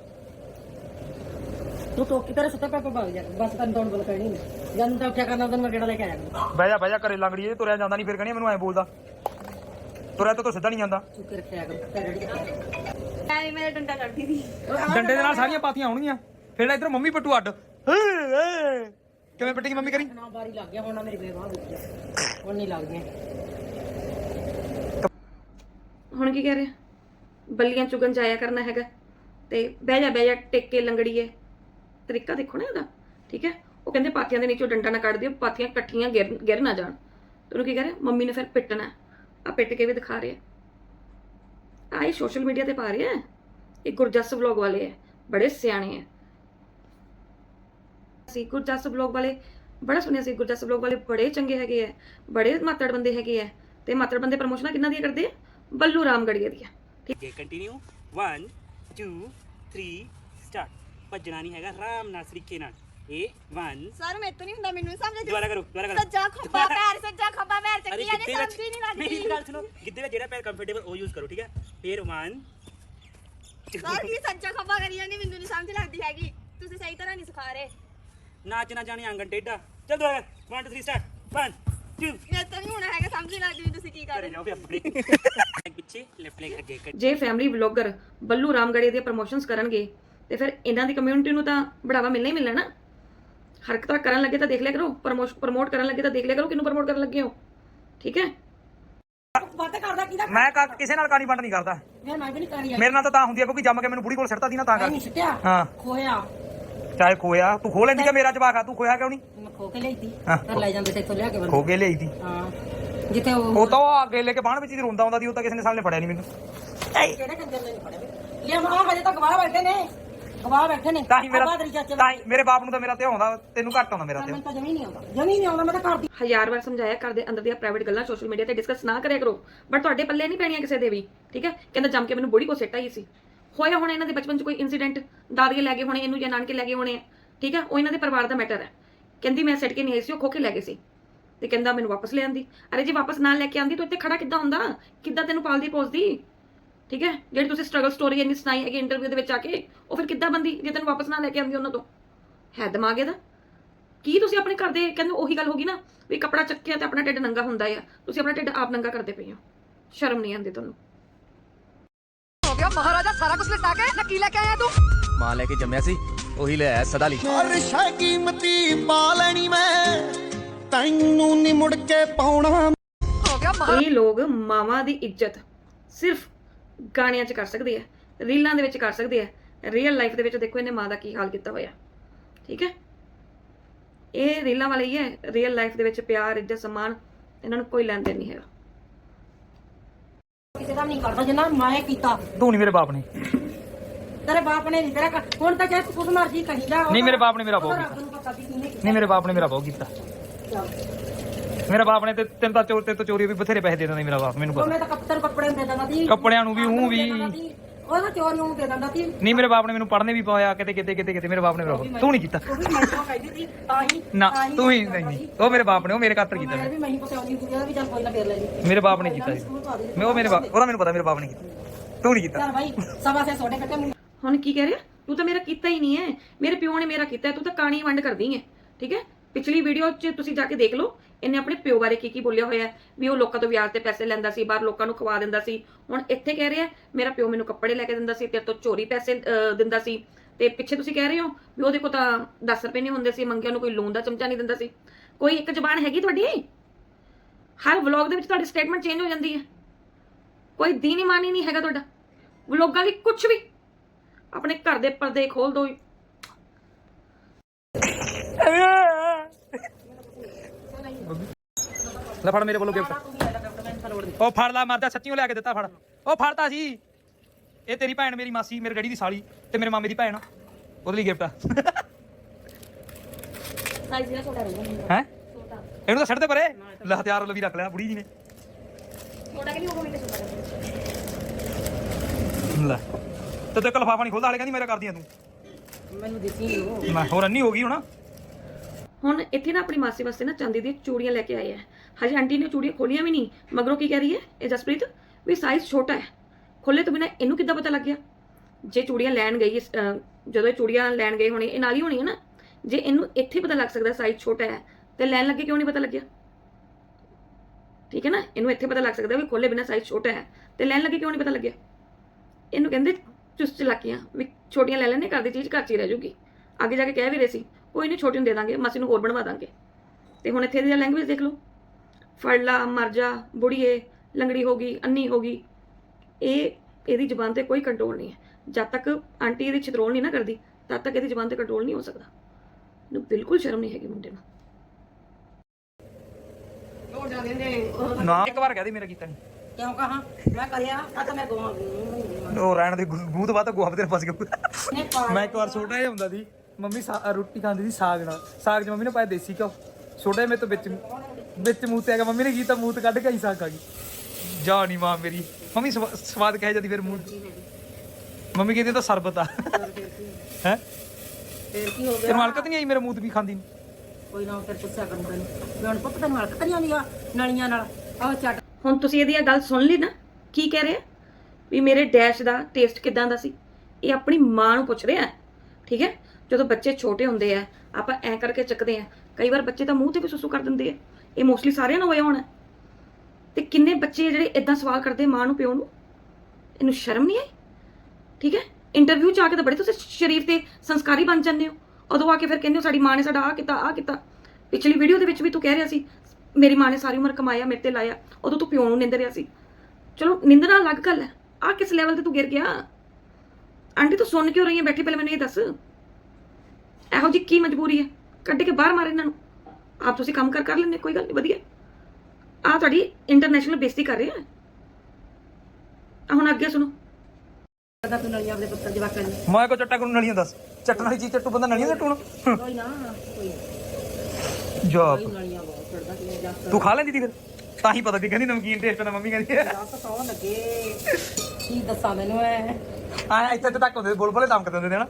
ਤੂੰ ਟੋਕੀ ਤੇਰੇ ਸੁੱਤੇ ਪੈ ਭਗ ਜਾ ਬਸ ਤੈਨੂੰ ਦੌੜ ਬਲ ਕਰਨੀ ਨਹੀਂ। ਜਦ ਤਾਂ ਉੱਠਿਆ ਕਰਨਾ ਉਦੋਂ ਮੈਂ ਕਿਹੜਾ ਲੈ ਕੇ ਆਇਆ ਕਰੂੰ। ਬਹਿ ਜਾ ਬਹਿ ਜਾ ਘਰੇ ਲੰਗੜੀ ਇਹ ਤੁਰਿਆ ਜਾਂਦਾ ਨਹੀਂ ਫਿਰ ਕਹਣੀ ਮੈਨੂੰ ਐ ਬੋਲਦਾ। ਤੁਰਿਆ ਤਾਂ ਤੂੰ ਸਿੱਧਾ ਨਹੀਂ ਜਾਂਦਾ। ਚੁੱਕ ਕੇ ਰੱਖਿਆ ਕਰ ਤੇਰੇ ਜਿਹੜੀ ਐਵੇਂ ਮੇਰੇ ਡੰਡਾ ਕੱਢਦੀ ਦੀ ਡੰਡੇ ਦੇ ਨਾਲ ਸਾਰੀਆਂ ਪਾਤੀਆਂ ਆਉਣਗੀਆਂ। ਫਿਰ ਇਧਰ ਮੰਮੀ ਪੱਟੂ ਅੱਡ। ਕਿਵੇਂ ਪੱਟੀ ਮੰਮੀ ਕਰੀ? ਨਾ ਬਾਰੀ ਲੱਗ ਗਿਆ ਹੁਣ ਨਾ ਮੇਰੀ ਬੇਵਾਹ ਹੋ ਗਈ ਹੁਣ ਨਹੀਂ ਲੱਗਦੀਆਂ ਹੁਣ ਕੀ ਕਹਿ ਰਿਹਾ? ਬੱਲੀਆਂ ਚੁਗਣ ਜਾਇਆ ਕਰਨਾ ਹੈਗਾ। ਤੇ ਬਹਿ ਜਾ ਬਹਿ ਜਾ ਟਿਕ ਲੰਗੜੀਏ। ਤਰੀਕਾ ਦੇਖੋ ਨਾ ਇਹਦਾ, ਠੀਕ ਹੈ? ਉਹ ਕਹਿੰਦੇ ਪਾਥੀਆਂ ਦੇ ਨੀਚੋਂ ਡੰਡਾ ਨਾ ਕੱਢ ਦਿਓ, ਪਾਥੀਆਂ ਇਕੱਠੀਆਂ ਗਿਰ ਗਿਰ ਨਾ ਜਾਣ। ਤੇ ਉਹਨੂੰ ਕੀ ਕਹਿ ਰਿਹਾ? ਮੰਮੀ ਨੇ ਫਿਰ ਪਿੱਟਣਾ ਆ ਪਿੱਟ ਕੇ ਵੀ ਦਿਖਾ ਰਿਹਾ ਆ ਇਹ ਸੋਸ਼ਲ ਮੀਡੀਆ ਤੇ ਪਾ ਰਿਹਾ ਇਹ ਗੁਰਜਸ ਵਲੌਗ ਵਾਲੇ ਹੈ। ਬੜੇ ਸਿਆਣੇ ਹੈ। ਸੀ ਗੁਰਜਸ ਵਲੌਗ ਵਾਲੇ, ਬੜਾ ਸੁਣਿਆ ਸੀ, ਗੁਰਜਸ ਵਲੌਗ ਵਾਲੇ ਬੜੇ ਚੰਗੇ ਹੈਗੇ ਆ ਬੜੇ ਮਾਤੜ ਬੰਦੇ ਹੈਗੇ ਆ ਤੇ ਮਾਤੜ ਬੰਦੇ ਪ੍ਰਮੋਸ਼ਨਾਂ ਕਿੰਨਾਂ ਦੀਆਂ ਕਰਦੇ ਆ ਬੱਲੂ ਰਾਮਗੜੀਆ ਦੀਆਂ। ਅੱਗੇ ਕੰਟੀਨਿਊ 1 2 3 ਸਟਾਰਟ ਭੱਜਣਾ ਨਹੀਂ ਹੈਗਾ ਆਰਾਮ ਨਾਲ ਤਰੀਕੇ ਨਾਲ। ਇਹ 1 ਸਰ ਮੇਰੇ ਤੋਂ ਨਹੀਂ ਹੁੰਦਾ ਮੈਨੂੰ ਸਮਝ ਦੁਬਾਰਾ ਕਰੋ ਦੁਬਾਰਾ ਕਰੋ। ਸੱਜਾ ਖੱਬਾ ਪੈਰ ਸੱਜਾ ਖੱਬਾ ਪੈਰ ਚੱਕੀ ਜਾਂਦੇ ਵਿੱਚ ਸਮਝ ਹੀ ਨਹੀਂ ਮੇਰੀ ਲੱਗਦੀ ਗੱਲ ਸੁਣੋ ਗਿੱਧੇ ਵਿੱਚ ਜਿਹੜਾ ਪੈਰ ਕੰਫਰਟੇਬਲ ਉਹ ਯੂਜ਼ ਕਰੋ ਠੀਕ ਹੈ? ਫਿਰ 1 ਸਰ ਕੀ ਸੱਜਾ ਖੱਬਾ ਕਰੀ ਜਾਂਦੇ ਮੈਨੂੰ ਨਹੀਂ ਸਮਝ ਲੱਗਦੀ ਹੈਗੀ। ਤੁਸੀਂ ਸਹੀ ਤਰ੍ਹਾਂ ਨਹੀਂ ਸਿਖਾ ਰਹੇ। ਨਾਚ ਨਾ ਜਾਣੀ ਆਂਗਣ ਟੇਡਾ ਚੱਲ ਦੁਬਾਰਾ 1 2 3 ਸਟਾਰਟ 1 2 ਮੇਰੇ ਤੋਂ ਨਹੀਂ ਹੋਣਾ ਹੈਗਾ ਸਮਝ ਨਹੀਂ ਲੱਗਦੀ ਤੁਸੀਂ ਕੀ ਕਰ ਰਹੇ ਜਾਓ ਵੀ ਆਪਣੇ। (laughs) ਪਿੱਛੇ ਲੈਫਟ ਲੈਗ ਅੱਗੇ ਜੇ ਫੈਮਿਲੀ ਵਲੌਗਰ ਬੱਲੂ ਰਾਮਗੜੀਆ ਦੇ ਪ੍ਰਮੋਸ਼ਨਸ ਕਰਨਗੇ ਤੇ ਫਿਰ ਇਹਨਾਂ ਦੀ ਕਮਿਊਨਿਟੀ ਨੂੰ ਤਾਂ ਬੜਾਵਾ ਮਿਲਣਾ ਹੀ ਮਿਲਣਾ ਨਾ। ਹਰਕਤਾਂ ਕਰਨ ਲੱਗੇ ਤਾਂ ਦੇਖ ਲਿਆ ਕਰੋ ਪ੍ਰਮੋਟ ਕਰਨ ਲੱਗੇ ਤਾਂ ਦੇਖ ਲਿਆ ਕਰੋ ਕਿਹਨੂੰ ਪ੍ਰਮੋਟ ਕਰਨ ਲੱਗੇ ਹੋ। ਠੀਕ ਹੈ? ਵੱਧ ਕਰਦਾ ਕਿਹਦਾ? ਮੈਂ ਕਾ- ਕਿਸੇ ਨਾਲ ਕਾਣੀ ਵੰਡ ਨਹੀਂ ਕਰਦਾ। ਮੈਂ ਮੈਂ ਵੀ ਨਹੀਂ ਕਰੀ ਮੇਰੇ ਨਾਲ ਤਾਂ ਤਾਂ ਹੁੰਦੀ ਆ ਕਿਉਂਕਿ ਜੰਮ ਕੇ ਮੈਨੂੰ ਬੁੜੀ ਕੋਲ ਸਿੱਟਦਾ ਦੀ ਨਾ ਤਾਂ ਕਰ ਸਿੱਟਿਆ। ਹਾਂ। ਖੋਇਆ। ਚਾਹੇ ਖੋਇਆ ਤੂੰ ਖੋ ਲੈਂਦੀ ਕਿ ਮੇਰਾ ਜਵਾਕ ਆ ਤੂੰ ਖੋਇਆ ਕਿਉਂ ਨਹੀਂ? ਮੈਂ ਖੋ ਕੇ ਲਈ ਤੀ ਹਾਂ। ਫਿਰ ਲੈ ਜਾਂਦੇ ਤੇ ਇੱਥੋਂ ਲਿਆ ਕੇ ਬੰਦੇ। ਖੋ ਕੇ ਲਈ ਦੀ ਹਾਂ। ਜਿੱਥੇ ਉਹ ਉਹ ਤਾਂ ਉਹ ਅੱਗੇ ਲੈ ਕੇ ਬਾਣ ਵਿੱਚ ਹੀ ਰੋਂਦਾ ਹੁੰਦਾ ਦੀ ਉਹ ਤਾਂ ਕਿਸੇ ਨੇ ਸਾਹਮਣੇ ਫੜਿਆ ਨਹੀਂ ਮੈਨੂੰ। ਕਿਹੜੇ ਕੰਜਰ ਨੇ ਨਹੀਂ ਫੜੇ ਲਿਆ ਮਾਂ ਹਜੇ ਤਾਂ ਗਵਾਹ ਬੈਠੇ ਨੇ। ਗਵਾਹ ਬੈਠੇ ਨੇ। ਤਾਂ ਹੀ ਮੇਰਾ ਆਹ ਬਾਦਰੀ ਚਾਚੇ ਤਾਂ ਹੀ ਮੇਰੇ ਬਾਪ ਨੂੰ ਤਾਂ ਮੇਰਾ ਤੇ ਆਉਂਦਾ ਤੈਨੂੰ ਘੱਟ ਆਉਂਦਾ ਮੇਰਾ ਤੇ। ਮੈਨੂੰ ਤਾਂ ਜਮੀ ਨਹੀਂ ਆਉਂਦਾ। ਜਮੀ ਨਹੀਂ ਆਉਂਦਾ ਮੈਂ ਤਾਂ ਕਰਦੀ ਹਜ਼ਾਰ ਵਾਰ ਸਮਝਾਇਆ ਘਰ ਦੇ ਅੰਦਰ ਦੀਆਂ ਪ੍ਰਾਈਵੇਟ ਗੱਲਾਂ ਸੋਸ਼ਲ ਮੀਡੀਆ ਤੇ ਡਿਸਕਸ ਨਾ ਕਰਿਆ ਕਰੋ। ਬਟ ਤੁਹਾਡੇ ਪੱਲੇ ਨਹੀਂ ਪੈਣੀਆਂ ਕਿਸੇ ਦੇ ਵੀ ਠੀਕ ਹੈ? ਕਹਿੰਦਾ ਜੰਮ ਕੇ ਮੈਨੂੰ ਬੁੜੀ ਕੋ ਸਿੱਟ ਆਈ ਸੀ। ਹੋਇਆ ਹੋਣਾ ਇਹਨਾਂ ਦੇ ਬਚਪਨ 'ਚ ਕੋਈ ਇਨਸੀਡੈਂਟ ਦਾਦਕੇ ਲੈ ਗਏ ਹੋਣੇ ਇਹਨੂੰ ਜਾਂ ਨਾਨਕੇ ਲੈ ਗਏ ਹੋਣੇ ਠੀਕ ਹੈ? ਉਹ ਇਹਨਾਂ ਦੇ ਪਰਿਵਾਰ ਦਾ ਮੈਟਰ ਹੈ। ਕਹਿੰਦੀ ਮੈਂ ਸਿੱਟ ਕੇ ਨਹੀਂ ਆਈ ਸੀ ਉਹ ਖੋ ਕੇ ਲੈ ਗਏ ਸੀ। ਤੇ ਕਹਿੰਦਾ ਮੈਨੂੰ ਵਾਪਸ ਲੈ ਆਂਦੀ ਅਰੇ ਜੇ ਵਾਪਸ ਨਾਲ ਲੈ ਕੇ ਆਂਦੀ ਤਾਂ ਇੱਥੇ ਖੜਾ ਕਿੱਦਾਂ ਹੁੰਦਾ? ਕਿੱਦਾਂ ਤੈਨੂੰ ਪਾਲਦੀ ਪੋਸਦੀ? ਠੀਕ ਹੈ? ਜਿਹੜੀ ਤੁਸੀਂ ਸਟਰਗਲ ਸਟੋਰੀ ਇੰਨੀ ਸੁਣਾਈ ਹੈਗੀ ਇੰਟਰਵਿਊ ਦੇ ਵਿੱਚ ਆ ਕੇ ਉਹ ਫਿਰ ਕਿੱਦਾਂ ਬੰਦੀ ਜੇ ਤੈਨੂੰ ਵਾਪਸ ਨਾ ਲੈ ਕੇ ਆਂਦੀ ਉਹਨਾਂ ਤੋਂ? ਹੈ ਦਿਮਾਗ ਇਹਦਾ? ਕੀ ਤੁਸੀਂ ਆਪਣੇ ਘਰ ਦੇ ਕਹਿੰਦੇ ਉਹੀ ਗੱਲ ਹੋ ਗਈ ਨਾ ਵੀ ਕੱਪੜਾ ਚੱਕਿਆ ਤੇ ਆਪਣਾ ਢਿੱਡ ਨੰਗਾ ਹੁੰਦਾ ਆ ਤੁਸੀਂ ਆਪਣਾ ਢਿੱਡ ਆਪ ਨੰਗਾ ਕਰਦੇ ਪਏ ਹੋ। ਸ਼ਰਮ ਨਹੀਂ ਆਉਂਦੀ ਤੁਹਾਨੂੰ। ਹੋ ਗਿਆ ਮਹਾਰਾਜਾ ਸਾਰਾ ਕੁਝ ਲਟਾ ਕੇ ਨਾ ਕੀ ਲੈ ਕੇ ਆਇਆ ਤੂੰ? ਮਾਂ ਲੈ ਕੇ ਜੰਮਿਆ ਸੀ ਉਹੀ ਲੈ ਆਇਆ ਸਦਾ ਲਈ। ਅਰਸ਼ਾ ਕੀਮਤੀ ਪਾ ਲੈਣੀ ਮੈਂ ਤੈਨੂੰ ਨਹੀਂ ਮੁੜ ਕੇ ਪਾਉਣਾ। ਹੋ ਗਿਆ ਮਹਾਰਾਜਾ ਇਹ ਲੋਕ ਮਾਵਾਂ ਦੀ ਇੱਜ਼ਤ ਸਿਰਫ ਗਾਣਿਆਂ 'ਚ ਕਰ ਸਕਦੇ ਆ ਰੀਲਾਂ ਦੇ ਵਿੱਚ ਕਰ ਸਕਦੇ ਆ ਰੀਅਲ ਲਾਈਫ ਦੇ ਵਿੱਚ ਦੇਖੋ ਇਹਨੇ ਮਾਂ ਦਾ ਕੀ ਹਾਲ ਕੀਤਾ ਹੋਇਆ। ਠੀਕ ਹੈ? ਇਹ ਰੀਲਾਂ ਵਾਲੇ ਹੀ ਹੈ ਰੀਅਲ ਲਾਈਫ ਦੇ ਵਿੱਚ ਪਿਆਰ ਇੱਜ਼ਤ ਸਨਮਾਨ ਇਹਨਾਂ ਨੂੰ ਕੋਈ ਲੈਣ ਦੇਣ ਨਹੀਂ ਹੈਗਾ। ਕਿਸੇ ਦਾ ਨਹੀਂ ਕਰਦਾ ਜਿੰਨਾ ਮੈਂ ਕੀਤਾ। ਤੂੰ ਨਹੀਂ ਮੇਰੇ ਬਾਪ ਨੇ। ਤੇਰੇ ਬਾਪ ਨੇ ਨਹੀਂ ਤੇਰਾ ਹੁਣ ਤਾਂ ਜੇ ਤੂੰ ਕੁਝ ਮਰਜ਼ੀ ਕਹੀ ਜਾ ਨਹੀਂ ਮੇਰੇ ਬਾਪ ਨੇ ਮੇਰਾ ਬਹੁਤ ਰੱਬ ਨੂੰ ਪਤਾ ਵੀ ਕਿਹਨੇ ਕੀਤਾ ਨਹੀਂ ਮੇਰੇ ਬਾਪ ਨੇ ਮੇਰਾ ਬਹੁਤ ਕੀਤਾ। ਮੇਰੇ ਬਾਪ ਨੇ ਤੇ ਤੈਨੂੰ ਤਾਂ ਚੋਰ ਤੇ ਤੋਂ ਚੋਰੀ ਵੀ ਬਥੇਰੇ ਪੈਸੇ ਦੇ ਦਿੰਦਾ ਸੀ ਮੇਰਾ ਬਾਪ ਮੈਨੂੰ ਉਹ ਪਤਾ। ਮੈਂ ਤਾਂ ਕੱਪੜੇ ਕੱਪੜੇ ਦੇ ਦਿੰਦਾ ਸੀ। ਕੱਪੜਿਆਂ ਨੂੰ ਵੀ ਊਂ ਵੀ। ਉਹ ਤਾਂ ਚੋਰ ਨੂੰ ਦੇ ਦਿੰਦਾ ਸੀ। ਨਹੀਂ ਮੇਰੇ ਬਾਪ ਨੇ ਮੈਨੂੰ ਪੜ੍ਹਨੇ ਵੀ ਪਾਇਆ ਕਿਤੇ ਕਿਤੇ ਕਿਤੇ ਕਿਤੇ ਮੇਰੇ ਬਾਪ ਨੇ ਮੇਰਾ ਤੂੰ ਨਹੀਂ ਕੀਤਾ। ਉਹ ਵੀ ਮੈਨੂੰ ਕਹਿੰਦੀ ਸੀ ਤਾਂ ਹੀ ਨਾ ਤਾਂ ਹੀ ਤੂੰ ਹੀ ਮੈਂ ਨਹੀਂ। ਉਹ ਮੇਰੇ ਬਾਪ ਨੇ ਉਹ ਮੇਰੇ ਖਾਤਰ ਕੀਤਾ ਮੈਂ ਵੀ ਮੈਂ ਹੀ ਪਸਾਉਂਦੀ ਕੁੜੀ ਦਾ ਵੀ ਚੱਲ ਕੋਈ ਨਾ ਫੇਰ ਲੈ ਲਈ। ਮੇਰੇ ਬਾਪ ਨੇ ਕੀਤਾ ਸੀ। ਮੈਂ ਉਹ ਮੇਰੇ ਬਾਪ ਉਹਦਾ ਮੈਨੂੰ ਪਤਾ ਮੇਰੇ ਬਾਪ ਨੇ ਕੀਤਾ। ਤੂੰ ਨਹੀਂ ਕੀਤਾ। ਚੱਲ ਭਾਈ ਸਵਾ ਸੇ ਛੋਟੇ ਕੱਟੇ ਮੁੰਡੇ। ਹੁਣ ਕੀ ਕਹਿ ਰਿਹਾ? ਤੂੰ ਤਾਂ ਮੇਰਾ ਕੀਤਾ ਹੀ ਨਹੀਂ ਹੈ। ਮੇਰੇ ਪਿਓ ਨੇ ਮੇਰਾ ਕੀਤਾ ਹੈ, ਤੂੰ ਤਾਂ ਕਾਣੀ ਵੰਡ ਕਰਦੀ ਹੈ। ਠੀਕ ਹੈ? ਪਿਛਲੀ ਵੀਡੀਓ 'ਚ ਤੁਸੀਂ ਜਾ ਕੇ ਦੇਖ ਲਓ। ਇਹਨੇ ਆਪਣੇ ਪਿਓ ਬਾਰੇ ਕੀ ਕੀ ਬੋਲਿਆ ਹੋਇਆ ਵੀ ਉਹ ਲੋਕਾਂ ਤੋਂ ਵਿਆਜ ਤੇ ਪੈਸੇ ਲੈਂਦਾ ਸੀ, ਬਾਹਰ ਲੋਕਾਂ ਨੂੰ ਖਵਾ ਦਿੰਦਾ ਸੀ। ਹੁਣ ਇੱਥੇ ਕਹਿ ਰਿਹਾ ਮੇਰਾ ਪਿਓ ਮੈਨੂੰ ਕੱਪੜੇ ਲੈ ਕੇ ਦਿੰਦਾ ਸੀ, ਤੇਰੇ ਤੋਂ ਚੋਰੀ ਪੈਸੇ ਦਿੰਦਾ ਸੀ। ਤੇ ਪਿੱਛੇ ਤੁਸੀਂ ਕਹਿ ਰਹੇ ਹੋ ਵੀ ਉਹਦੇ ਕੋਲ ਤਾਂ 10 ਰੁਪਏ ਨਹੀਂ ਹੁੰਦੇ ਸੀ, ਮੰਗਿਆ ਨੂੰ ਕੋਈ ਲੂਣ ਦਾ ਚਮਚਾ ਨਹੀਂ ਦਿੰਦਾ ਸੀ। ਕੋਈ ਇੱਕ ਜ਼ਬਾਨ ਹੈਗੀ ਤੁਹਾਡੀ? ਹਰ ਵਲੌਗ ਦੇ ਵਿੱਚ ਤੁਹਾਡੀ ਸਟੇਟਮੈਂਟ ਚੇਂਜ ਹੋ ਜਾਂਦੀ ਹੈ। ਕੋਈ ਦੀਨ ਇਮਾਨੀ ਨਹੀਂ ਹੈਗਾ ਤੁਹਾਡਾ। ਵਲੋਗਾਂ ਲਈ ਕੁਝ ਵੀ। ਆਪਣੇ ਘਰ ਦੇ ਪਰਦੇ ਖੋਲ ਦੋ। ਲੈ ਫੜ ਮੇਰੇ ਵੱਲੋਂ ਗਿਫਟ ਉਹ ਫੜ ਲਾ ਮਰਦਾ ਸੱਚੀਓ ਲਿਆ ਕੇ ਦਿੱਤਾ ਫੜ। ਉਹ ਫੜਤਾ ਸੀ। ਇਹ ਤੇਰੀ ਭੈਣ ਮੇਰੀ ਮਾਸੀ ਮੇਰੇ ਡੈਡੀ ਦੀ ਸਾਲੀ ਤੇ ਮੇਰੇ ਮਾਮੇ ਦੀ ਭੈਣ। ਉਹਦੇ ਲਈ ਗਿਫਟ ਆ। ਸਾਈਜ਼ ਜਿਹੜਾ ਛੋਟਾ ਰਹੂਗਾ ਹੈ? ਇਹਨੂੰ ਤਾਂ ਛੱਡ ਦੇ ਪਰੇ। ਲੈ ਹਥਿਆਰ ਲਵੀ ਰੱਖ ਲਿਆ ਬੁੜੀ ਜੀ ਨੇ ਛੋਟਾ ਕਿ ਨਹੀਂ ਹੋਊਗਾ ਮੇਰੇ ਛੋਟਾ ਲੈ। ਤੇ ਤੇ ਕਲਫਾਫਾ ਨਹੀਂ ਖੋਲਦਾ ਹਾਲੇ ਕਹਿੰਦੀ ਮੇਰਾ ਕਰਦੀਆਂ ਤੂੰ। ਮੈਨੂੰ ਦਿੱਤੀ ਨੀ ਉਹ। ਮੈਂ ਹੋਰ ਅੰਨੀ ਹੋ ਗਈ ਹੁਣ। ਹੁਣ ਇੱਥੇ ਨਾ ਆਪਣੀ ਮਾਸੀ ਵਾਸਤੇ ਨਾ ਚਾਂਦੀ ਦੀਆਂ ਚੂੜੀਆਂ ਲੈ ਕੇ ਆਏ ਆ। ਹਜੇ ਆਂਟੀ ਨੇ ਚੂੜੀਆਂ ਖੋਲੀਆਂ ਵੀ ਨਹੀਂ, ਮਗਰੋਂ ਕੀ ਕਹਿ ਰਹੀ ਹੈ? ਇਹ ਜਸਪ੍ਰੀਤ, ਵੀ ਸਾਈਜ਼ ਛੋਟਾ ਹੈ। ਖੋਲੇ ਤੋਂ ਬਿਨਾ ਇਹਨੂੰ ਕਿੱਦਾਂ ਪਤਾ ਲੱਗ ਗਿਆ? ਜੇ ਚੂੜੀਆਂ ਲੈਣ ਗਈ ਜਦੋਂ ਇਹ ਚੂੜੀਆਂ ਲੈਣ ਗਏ ਹੋਣੇ, ਇਹ ਨਾਲ ਹੀ ਹੋਣੀ ਹੈ ਨਾ? ਜੇ ਇਹਨੂੰ ਇੱਥੇ ਪਤਾ ਲੱਗ ਸਕਦਾ ਸਾਈਜ਼ ਛੋਟਾ ਹੈ, ਤੇ ਲੈਣ ਲੱਗੇ ਕਿਉਂ ਨਹੀਂ ਪਤਾ ਲੱਗਿਆ? ਠੀਕ ਹੈ ਨਾ? ਇਹਨੂੰ ਇੱਥੇ ਪਤਾ ਲੱਗ ਸਕਦਾ ਵੀ ਖੋਲੇ ਬਿਨਾ ਸਾਈਜ਼ ਛੋਟਾ ਹੈ, ਤੇ ਲੈਣ ਲੱਗੇ ਕਿਉਂ ਨਹੀਂ ਪਤਾ ਲੱਗਿਆ? ਇਹਨੂੰ ਕਹਿੰਦੇ ਚੁਸਤ ਚਲਾਕੀਆਂ, ਵੀ ਛੋਟੀਆਂ ਲੈ ਲੈਣੇ, ਘਰ ਦੀ ਚੀਜ਼ ਘਰ 'ਚ ਹੀ ਰਹਿ ਜੂਗੀ। ਅੱਗੇ ਜਾ ਕੇ ਕਹਿ ਵੀ ਰਹੇ ਸੀ ਕੋਈ ਨਹੀਂ ਛੋਟੀ ਨੂੰ ਦੇ ਦਾਂਗੇ ਮਾਸੀ ਨੂੰ ਹੋਰ ਬਣਵਾ ਦਾਂਗੇ। ਤੇ ਹੁਣ ਇੱਥੇ ਦੀ ਲੈਂਗੁਏਜ ਦੇਖ ਲਓ। ਫੜ ਲਾ ਮਰ ਜਾ ਬੁੜੀਏ ਲੰਗੜੀ ਹੋ ਗਈ ਅੰਨੀ ਹੋ ਗਈ। ਇਹ ਇਹਦੀ ਜ਼ੁਬਾਨ ਤੇ ਕੋਈ ਕੰਟਰੋਲ ਨਹੀਂ ਹੈ। ਜਦ ਤੱਕ ਆਂਟੀ ਇਹਦੀ ਚਿਤਰੋਲ ਨਹੀਂ ਨਾ ਕਰਦੀ ਤਦ ਤੱਕ ਇਹਦੀ ਜ਼ੁਬਾਨ ਤੇ ਕੰਟਰੋਲ ਨਹੀਂ ਹੋ ਸਕਦਾ। ਨੂੰ ਬਿਲਕੁਲ ਸ਼ਰਮ ਨਹੀਂ ਹੈਗੀ ਮੁੰਡੇ ਨੂੰ। ਇੱਕ ਵਾਰ ਕਹਦੇ ਮੇਰਾ ਕੀਤਾ ਨਹੀਂ। ਕਿਉਂ ਕਹਾ? ਮੈਂ ਕਰਿਆ ਆ ਤਾਂ ਮੈਂ ਗੋਆ ਉਹ ਰਹਿਣ ਦੇ ਗੂੰ ਤੋਂ ਬਾਅਦ ਤਾਂ ਗੋਹਾ ਤੇਰੇ ਫਸ ਗਿਆ। ਮੈਂ ਇੱਕ ਵਾਰ ਛੋਟਾ ਜਿਹਾ ਹੁੰਦਾ ਸੀ। ਮੰਮੀ ਸਾ- ਰੋਟੀ ਖਾਂਦੀ ਸੀ ਸਾਗ ਨਾਲ। ਸਾਗ 'ਚ ਮੰਮੀ ਨੇ ਪਾਇਆ ਦੇਸੀ ਘਿਓ। ਛੋਟਾ ਜਿਹਾ ਮੇਰੇ ਤੋਂ ਵਿੱਚ ਵਿੱਚ ਮੂੰਹ ਤੇ ਆ ਗਿਆ ਮੰਮੀ ਨੇ ਕੀਤਾ ਮੂੰਹ ਤੇ ਕੱਢ ਕੇ ਹੀ ਸਾਗ ਖਾ ਗਈ ਜਾ ਨਹੀਂ ਮਾਂ ਮੇਰੀ। ਮੰਮੀ ਸਵਾ- ਸਵਾਦ ਕਹਿ ਜਾਂਦੀ ਫਿਰ ਮੂੰਹ ਮੰਮੀ ਕਹਿੰਦੀ ਇਹ ਤਾਂ ਸਰਬਤ ਆ। ਹੈ? ਫੇਰ ਕੀ ਹੋ ਗਿਆ? ਤੈਨੂੰ ਹਲਕਤ ਨਹੀਂ ਆਈ ਮੇਰੇ ਮੂੰਹ ਤੇ ਵੀ ਖਾਂਦੀ ਨੂੰ। ਕੋਈ ਨਾ ਫਿਰ ਪੁੱਛਿਆ ਕਰਨ ਤੈਨੂੰ ਮੈਂ ਹੁਣ ਪੁੱਤ ਤੈਨੂੰ ਹਲਕਤ ਨਹੀਂ ਆਉਂਦੀਆਂ ਨਲੀਆਂ ਨਾਲ? ਆਹ ਚੱਟ। ਹੁਣ ਤੁਸੀਂ ਇਹਦੀ ਇਹ ਗੱਲ ਸੁਣ ਲਈ ਨਾ। ਕੀ ਕਹਿ ਰਿਹਾ ਵੀ ਮੇਰੇ ਡੈਸ਼ ਦਾ ਟੇਸਟ ਕਿਦਾਂ ਦਾ ਸੀ? ਇਹ ਆਪਣੀ ਮਾਂ ਨੂੰ ਪੁੱਛ ਰਿਹਾ ਠੀਕ ਹੈ? ਜਦੋਂ ਬੱਚੇ ਛੋਟੇ ਹੁੰਦੇ ਆ, ਆਪਾਂ ਐ ਕਰਕੇ ਚੱਕਦੇ ਆ। ਕਈ ਵਾਰ ਬੱਚੇ ਤਾਂ ਮੂੰਹ ਤੇ ਵੀ ਸੁਸੂ ਕਰ ਦਿੰਦੇ ਆ। ਇਹ ਮੋਸਟਲੀ ਸਾਰਿਆਂ ਨੂੰ ਹੋਇਆ ਹੋਣਾ। ਤੇ ਕਿੰਨੇ ਬੱਚੇ ਜਿਹੜੇ ਇਦਾਂ ਸਵਾਲ ਕਰਦੇ ਮਾਂ ਨੂੰ, ਪਿਓ ਨੂੰ? ਇਹਨੂੰ ਸ਼ਰਮ ਨਹੀਂ ਆਈ? ਠੀਕ ਹੈ? ਇੰਟਰਵਿਊ ਚ ਆ ਕੇ ਤਾਂ ਬੜੇ ਤੁਸੀਂ ਸ਼ਰੀਫ ਤੇ ਸੰਸਕਾਰੀ ਬਣ ਜਾਂਦੇ ਹੋ। ਉਦੋਂ ਆ ਕੇ ਫਿਰ ਕਹਿੰਦੇ ਹੋ, ਸਾਡੀ ਮਾਂ ਨੇ ਸਾਡਾ ਆ ਕੀਤਾ ਆ ਕੀਤਾ। ਪਿਛਲੀ ਵੀਡੀਓ ਦੇ ਵਿੱਚ ਵੀ ਤੂੰ ਕਹਿ ਰਿਹਾ ਸੀ, ਮੇਰੀ ਮਾਂ ਨੇ ਸਾਰੀ ਉਮਰ ਕਮਾਇਆ, ਮੇਰੇ ਤੇ ਲਾਇਆ। ਉਦੋਂ ਤੂੰ ਪਿਓ ਨੂੰ ਨਿੰਦ ਰਿਹਾ ਸੀ। ਚਲੋ ਨਿੰਦਣਾ ਅਲੱਗ ਗੱਲ ਹੈ। ਆ ਕਿਸ ਲੈਵਲ ਤੇ ਤੂੰ ਗਿਰ ਗਿਆ? ਆਂਟੀ ਤੂੰ ਸੁਣ ਕਿਉਂ ਰਹੀ ਹੈ? ਬੈਠੀ ਪਹਿਲੇ ਮੈਨੂੰ ਇਹ ਦੱਸ। ਇਹੋ ਜੀ ਕੀ ਮਜਬੂਰੀ ਹੈ? ਕੱਢ ਕੇ ਬਾਹਰ ਮਾਰ ਇਹਨਾਂ ਨੂੰ। ਆਪ ਤੁਸੀਂ ਕੰਮ ਕਰ ਕਰ ਲੈਂਦੇ ਕੋਈ ਗੱਲ ਨਹੀਂ ਵਧੀਆ। ਆ ਤੁਹਾਡੀ ਇੰਟਰਨੈਸ਼ਨਲ ਬੇਇੱਜ਼ਤੀ ਕਰ ਰਹੇ ਆ। ਆ ਹੁਣ ਅੱਗੇ ਸੁਣੋ। ਦਾ ਤੂੰ ਨਲੀਆਂ ਆਪਣੇ ਪੁੱਤਰ ਜਵਾਕਾਂ ਨੂੰ ਮੈਂ ਕੋ ਚੱਟਾ ਕੋਲ ਨਲੀਆਂ ਦੱਸ? ਚੱਟਣ ਵਾਲੀ ਚੀਜ਼ ਚੱਟੂ ਬੰਦਾ ਨਲੀਆਂ ਚੱਟੂ ਕੋਈ ਨਾ ਕੋਈ ਜਾ। ਨਲੀਆਂ ਬਹੁਤ ਚੜਦਾ ਕਿ ਜਾ ਤੂੰ ਖਾ ਲੈਂਦੀ ਤੀ ਫਿਰ? ਤਾਂ ਹੀ ਪਤਾ ਸੀ ਕਹਿੰਦੀ ਨਮਕੀਨ ਟੇਸਟ ਦਾ ਮੰਮੀ ਕਹਿੰਦੀ ਤਾਂ ਸੌ ਲੱਗੇ। ਕੀ ਦੱਸਾਂ ਮੈਨੂੰ ਐ ਆ ਇੱਥੇ ਤੱਕ ਹੁੰਦੇ ਬੁਲਬੁਲੇ ਦਮਕ ਦਿੰਦੇ ਨੇ ਨਾ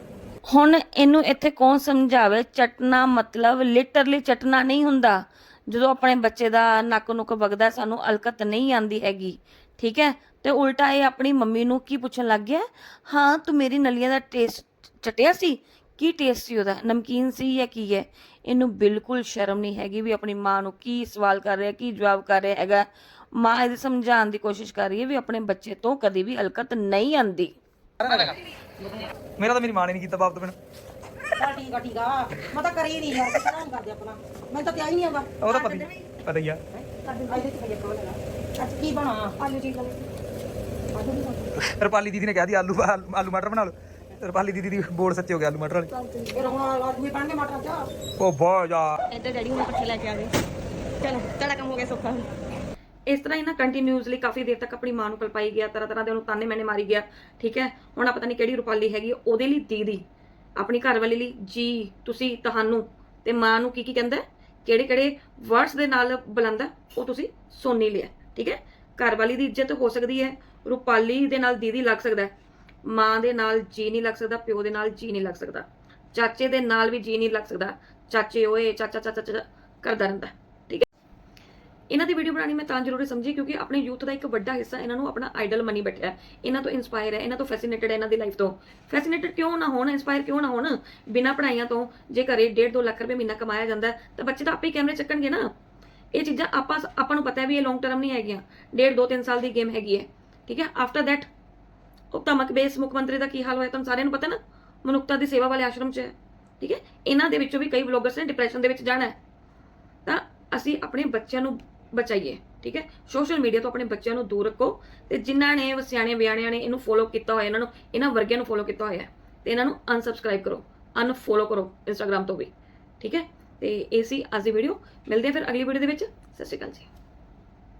ਹੁਣ ਇਹਨੂੰ ਇੱਥੇ ਕੌਣ ਸਮਝਾਵੇ? ਚਟਣਾ ਮਤਲਬ ਲਿਟਰਲੀ ਚਟਣਾ ਨਹੀਂ ਹੁੰਦਾ। ਜਦੋਂ ਆਪਣੇ ਬੱਚੇ ਦਾ ਨੱਕ ਨੁੱਕ ਵਗਦਾ, ਸਾਨੂੰ ਅਲਕਤ ਨਹੀਂ ਆਂਦੀ ਹੈਗੀ। ਠੀਕ ਹੈ? ਤੇ ਉਲਟਾ ਇਹ ਆਪਣੀ ਮੰਮੀ ਨੂੰ ਕੀ ਪੁੱਛਣ ਲੱਗ ਗਿਆ? ਹਾਂ, ਤੂੰ ਮੇਰੀ ਨਲੀਆਂ ਦਾ ਟੇਸਟ ਚਟਿਆ ਸੀ? ਕੀ ਟੇਸਟ ਸੀ ਉਹਦਾ? ਨਮਕੀਨ ਸੀ ਜਾਂ ਕੀ ਹੈ? ਇਹਨੂੰ ਬਿਲਕੁਲ ਸ਼ਰਮ ਨਹੀਂ ਹੈਗੀ ਵੀ ਆਪਣੀ ਮਾਂ ਨੂੰ ਕੀ ਸਵਾਲ ਕਰ ਰਿਹਾ, ਕੀ ਜਵਾਬ ਕਰ ਰਿਹਾ ਹੈਗਾ। ਮਾਂ ਇਹਦੇ ਸਮਝਾਉਣ ਦੀ ਕੋਸ਼ਿਸ਼ ਕਰ ਰਹੀ ਹੈ ਵੀ ਆਪਣੇ ਬੱਚੇ ਤੋਂ ਕਦੇ ਵੀ ਹਲਕਤ ਨਹੀਂ ਆਂਦੀ। ਮੇਰਾ ਤਾਂ ਮੇਰੀ ਮਾਂ ਨੇ ਨਹੀਂ ਕੀਤਾ ਬਾਪ ਤੋਂ ਬਿਨ। ਚੱਲ ਠੀਕ ਆ ਠੀਕ ਆ। ਮੈਂ ਤਾਂ ਕਰੀ ਨਹੀਂ ਯਾਰ ਕਿਹੜਾ ਨਹੀਂ ਕਰਦੇ ਆਪਣਾ। ਮੈਂ ਤਾਂ ਕਿਹਾ ਹੀ ਨਹੀਂ ਆਉਂਦਾ ਉਹ ਤਾਂ ਪਤਾ ਹੀ ਪਤਾ ਹੀ ਆ। ਇਹਦੇ ਚ ਅੱਜ ਕੀ ਬਣਾ? ਆਲੂ ਜੀ ਰਪਾਲੀ ਦੀਦੀ ਨੇ ਕਿਹਾ ਦੀ ਆਲੂ ਆਲੂ ਆਲੂ ਮਟਰ ਬਣਾ ਲਓ। ਰਪਾਲੀ ਦੀਦੀ ਦੀ ਬੋਰਡ ਸੱਚੇ ਹੋ ਗਿਆ ਆਲੂ ਮਟਰ ਵਾਲੀ। ਫਿਰ ਹੁਣ ਆਲੂ ਹੀ ਬਣਨਗੇ ਮਟਰ ਚ? ਉਹ ਬਹੁਤ ਜਾ ਇੱਧਰ ਡੈਡੀ ਹੁਣ ਪੱਠੇ ਲੈ ਕੇ ਆ ਗਏ। ਚਲੋ ਤੁਹਾਡਾ ਕੰਮ ਹੋ ਗਿਆ ਸੌਖਾ ਹੁਣ। ਇਸ ਤਰ੍ਹਾਂ ਹੀ ਨਾ ਕੰਟੀਨਿਊਸਲੀ ਕਾਫੀ ਦੇਰ ਤੱਕ ਆਪਣੀ ਮਾਂ ਨੂੰ ਕਲਪਾਈ ਗਿਆ ਤਰ੍ਹਾਂ ਤਰ੍ਹਾਂ ਦੇ ਉਹਨੂੰ ਤਾਨੇ ਮੈਨੇ ਮਾਰੀ ਗਿਆ, ਠੀਕ ਹੈ? ਹੁਣ ਆ ਪਤਾ ਨਹੀਂ ਕਿਹੜੀ ਰੁਪਾਲੀ ਹੈਗੀ ਉਹਦੇ ਲਈ ਦੀਦੀ, ਆਪਣੀ ਘਰ ਵਾਲੀ ਲਈ, ਜੀ, ਤੁਸੀਂ, ਤੁਹਾਨੂੰ ਤੇ ਮਾਂ ਨੂੰ ਕੀ ਕੀ ਕਹਿੰਦਾ ਕਿਹੜੇ ਕਿਹੜੇ ਵਰਡਸ ਦੇ ਨਾਲ ਬੁਲਾਉਂਦਾ ਉਹ ਤੁਸੀਂ ਸੁਣ ਹੀ ਲਿਆ, ਠੀਕ ਹੈ? ਘਰ ਵਾਲੀ ਦੀ ਇੱਜ਼ਤ ਹੋ ਸਕਦੀ ਹੈ, ਰੁਪਾਲੀ ਦੇ ਨਾਲ ਦੀਦੀ ਲੱਗ ਸਕਦਾ ਮਾਂ ਦੇ ਨਾਲ ਜੀ ਨਹੀਂ ਲੱਗ ਸਕਦਾ, ਪਿਓ ਦੇ ਨਾਲ ਜੀ ਨਹੀਂ ਲੱਗ ਸਕਦਾ, ਚਾਚੇ ਦੇ ਨਾਲ ਵੀ ਜੀ ਨਹੀਂ ਲੱਗ ਸਕਦਾ, ਚਾਚੇ ਓਏ, ਚਾਚਾ ਚਾਚਾ ਚਾਚਾ ਕਰਦਾ ਰਹਿੰਦਾ ਇਹਨਾਂ ਦੀ ਵੀਡੀਓ ਬਣਾਉਣੀ ਮੈਂ ਤਾਂ ਜ਼ਰੂਰੀ ਸਮਝੀ ਕਿਉਂਕਿ ਆਪਣੇ ਯੂਥ ਦਾ ਇੱਕ ਵੱਡਾ ਹਿੱਸਾ ਇਹਨਾਂ ਨੂੰ ਆਪਣਾ ਆਈਡਲ ਮੰਨੀ ਬੈਠਿਆ ਇਹਨਾਂ ਤੋਂ ਇਨਸਪਾਇਰ ਹੈ, ਇਹਨਾਂ ਤੋਂ ਫੈਸੀਨੇਟਡ ਹੈ ਇਹਨਾਂ ਦੀ ਲਾਈਫ ਤੋਂ। ਫੈਸੀਨੇਟਡ ਕਿਉਂ ਨਾ ਹੋਣ ਇਨਸਪਾਇਰ ਕਿਉਂ ਨਾ ਹੋਣ? ਬਿਨਾਂ ਪੜਾਈਆਂ ਤੋਂ ਜੇ ਘਰੇ 1.5 2 ਲੱਖ ਰੁਪਏ ਮਹੀਨਾ ਕਮਾਇਆ ਜਾਂਦਾ ਤਾਂ ਬੱਚੇ ਤਾਂ ਆਪੇ ਹੀ ਕੈਮਰੇ ਚੱਕਣਗੇ ਨਾ। ਇਹ ਚੀਜ਼ਾਂ ਆਪਾਂ ਆਪਾਂ ਨੂੰ ਪਤਾ ਹੈ ਵੀ ਇਹ ਲੌਂਗ ਟਰਮ ਨਹੀਂ ਹੈਗੀਆਂ। 1.5 2 3 ਸਾਲ ਦੀ ਗੇਮ ਹੈਗੀ ਹੈ, ਠੀਕ ਹੈ? ਆਫਟਰ ਦੈਟ ਉਹ ਧਮਕ ਬੇਸ ਮੁੱਖ ਮੰਤਰੀ ਦਾ ਕੀ ਹਾਲ ਹੋਇਆ ਤੁਹਾਨੂੰ ਸਾਰਿਆਂ ਨੂੰ ਪਤਾ ਨਾ? ਮਨੁੱਖਤਾ ਦੀ ਸੇਵਾ ਵਾਲੇ ਆਸ਼ਰਮ 'ਚ ਹੈ, ਠੀਕ ਹੈ? ਇਹਨਾਂ ਦੇ ਵਿੱਚੋਂ ਵੀ ਕਈ ਵਲੋਗਰਸ ਨੇ ਡਿਪਰੈਸ਼ਨ ਦੇ ਵਿੱਚ ਜਾਣਾ ਤਾਂ ਅਸੀਂ ਆਪਣੇ ਬੱਚਿਆਂ ਨੂੰ ਬਚਾਈਏ ਠੀਕ ਹੈ? ਸੋਸ਼ਲ ਮੀਡੀਆ ਤੋਂ ਆਪਣੇ ਬੱਚਿਆਂ ਨੂੰ ਦੂਰ ਰੱਖੋ ਤੇ ਜਿਨ੍ਹਾਂ ਨੇ ਸਿਆਣੇ ਬਿਆਣਿਆਂ ਨੇ ਇਹਨੂੰ ਫੋਲੋ ਕੀਤਾ ਹੋਇਆ ਇਹਨਾਂ ਨੂੰ ਇਹਨਾਂ ਵਰਗਿਆਂ ਨੂੰ ਫੋਲੋ ਕੀਤਾ ਹੋਇਆ ਹੈ, ਤੇ ਇਹਨਾਂ ਨੂੰ ਅਨਸਬਸਕ੍ਰਾਈਬ ਕਰੋ ਅਨਫੋਲੋ ਕਰੋ ਇੰਸਟਾਗ੍ਰam ਤੋਂ ਵੀ ਠੀਕ ਹੈ? ਤੇ ਇਹ ਸੀ ਅੱਜ ਦੀ ਵੀਡੀਓ ਮਿਲਦੇ ਹਾਂ ਫਿਰ ਅਗਲੀ ਵੀਡੀਓ ਦੇ ਵਿੱਚ ਸਤਿ ਸ਼੍ਰੀ ਅਕਾਲ ਜੀ।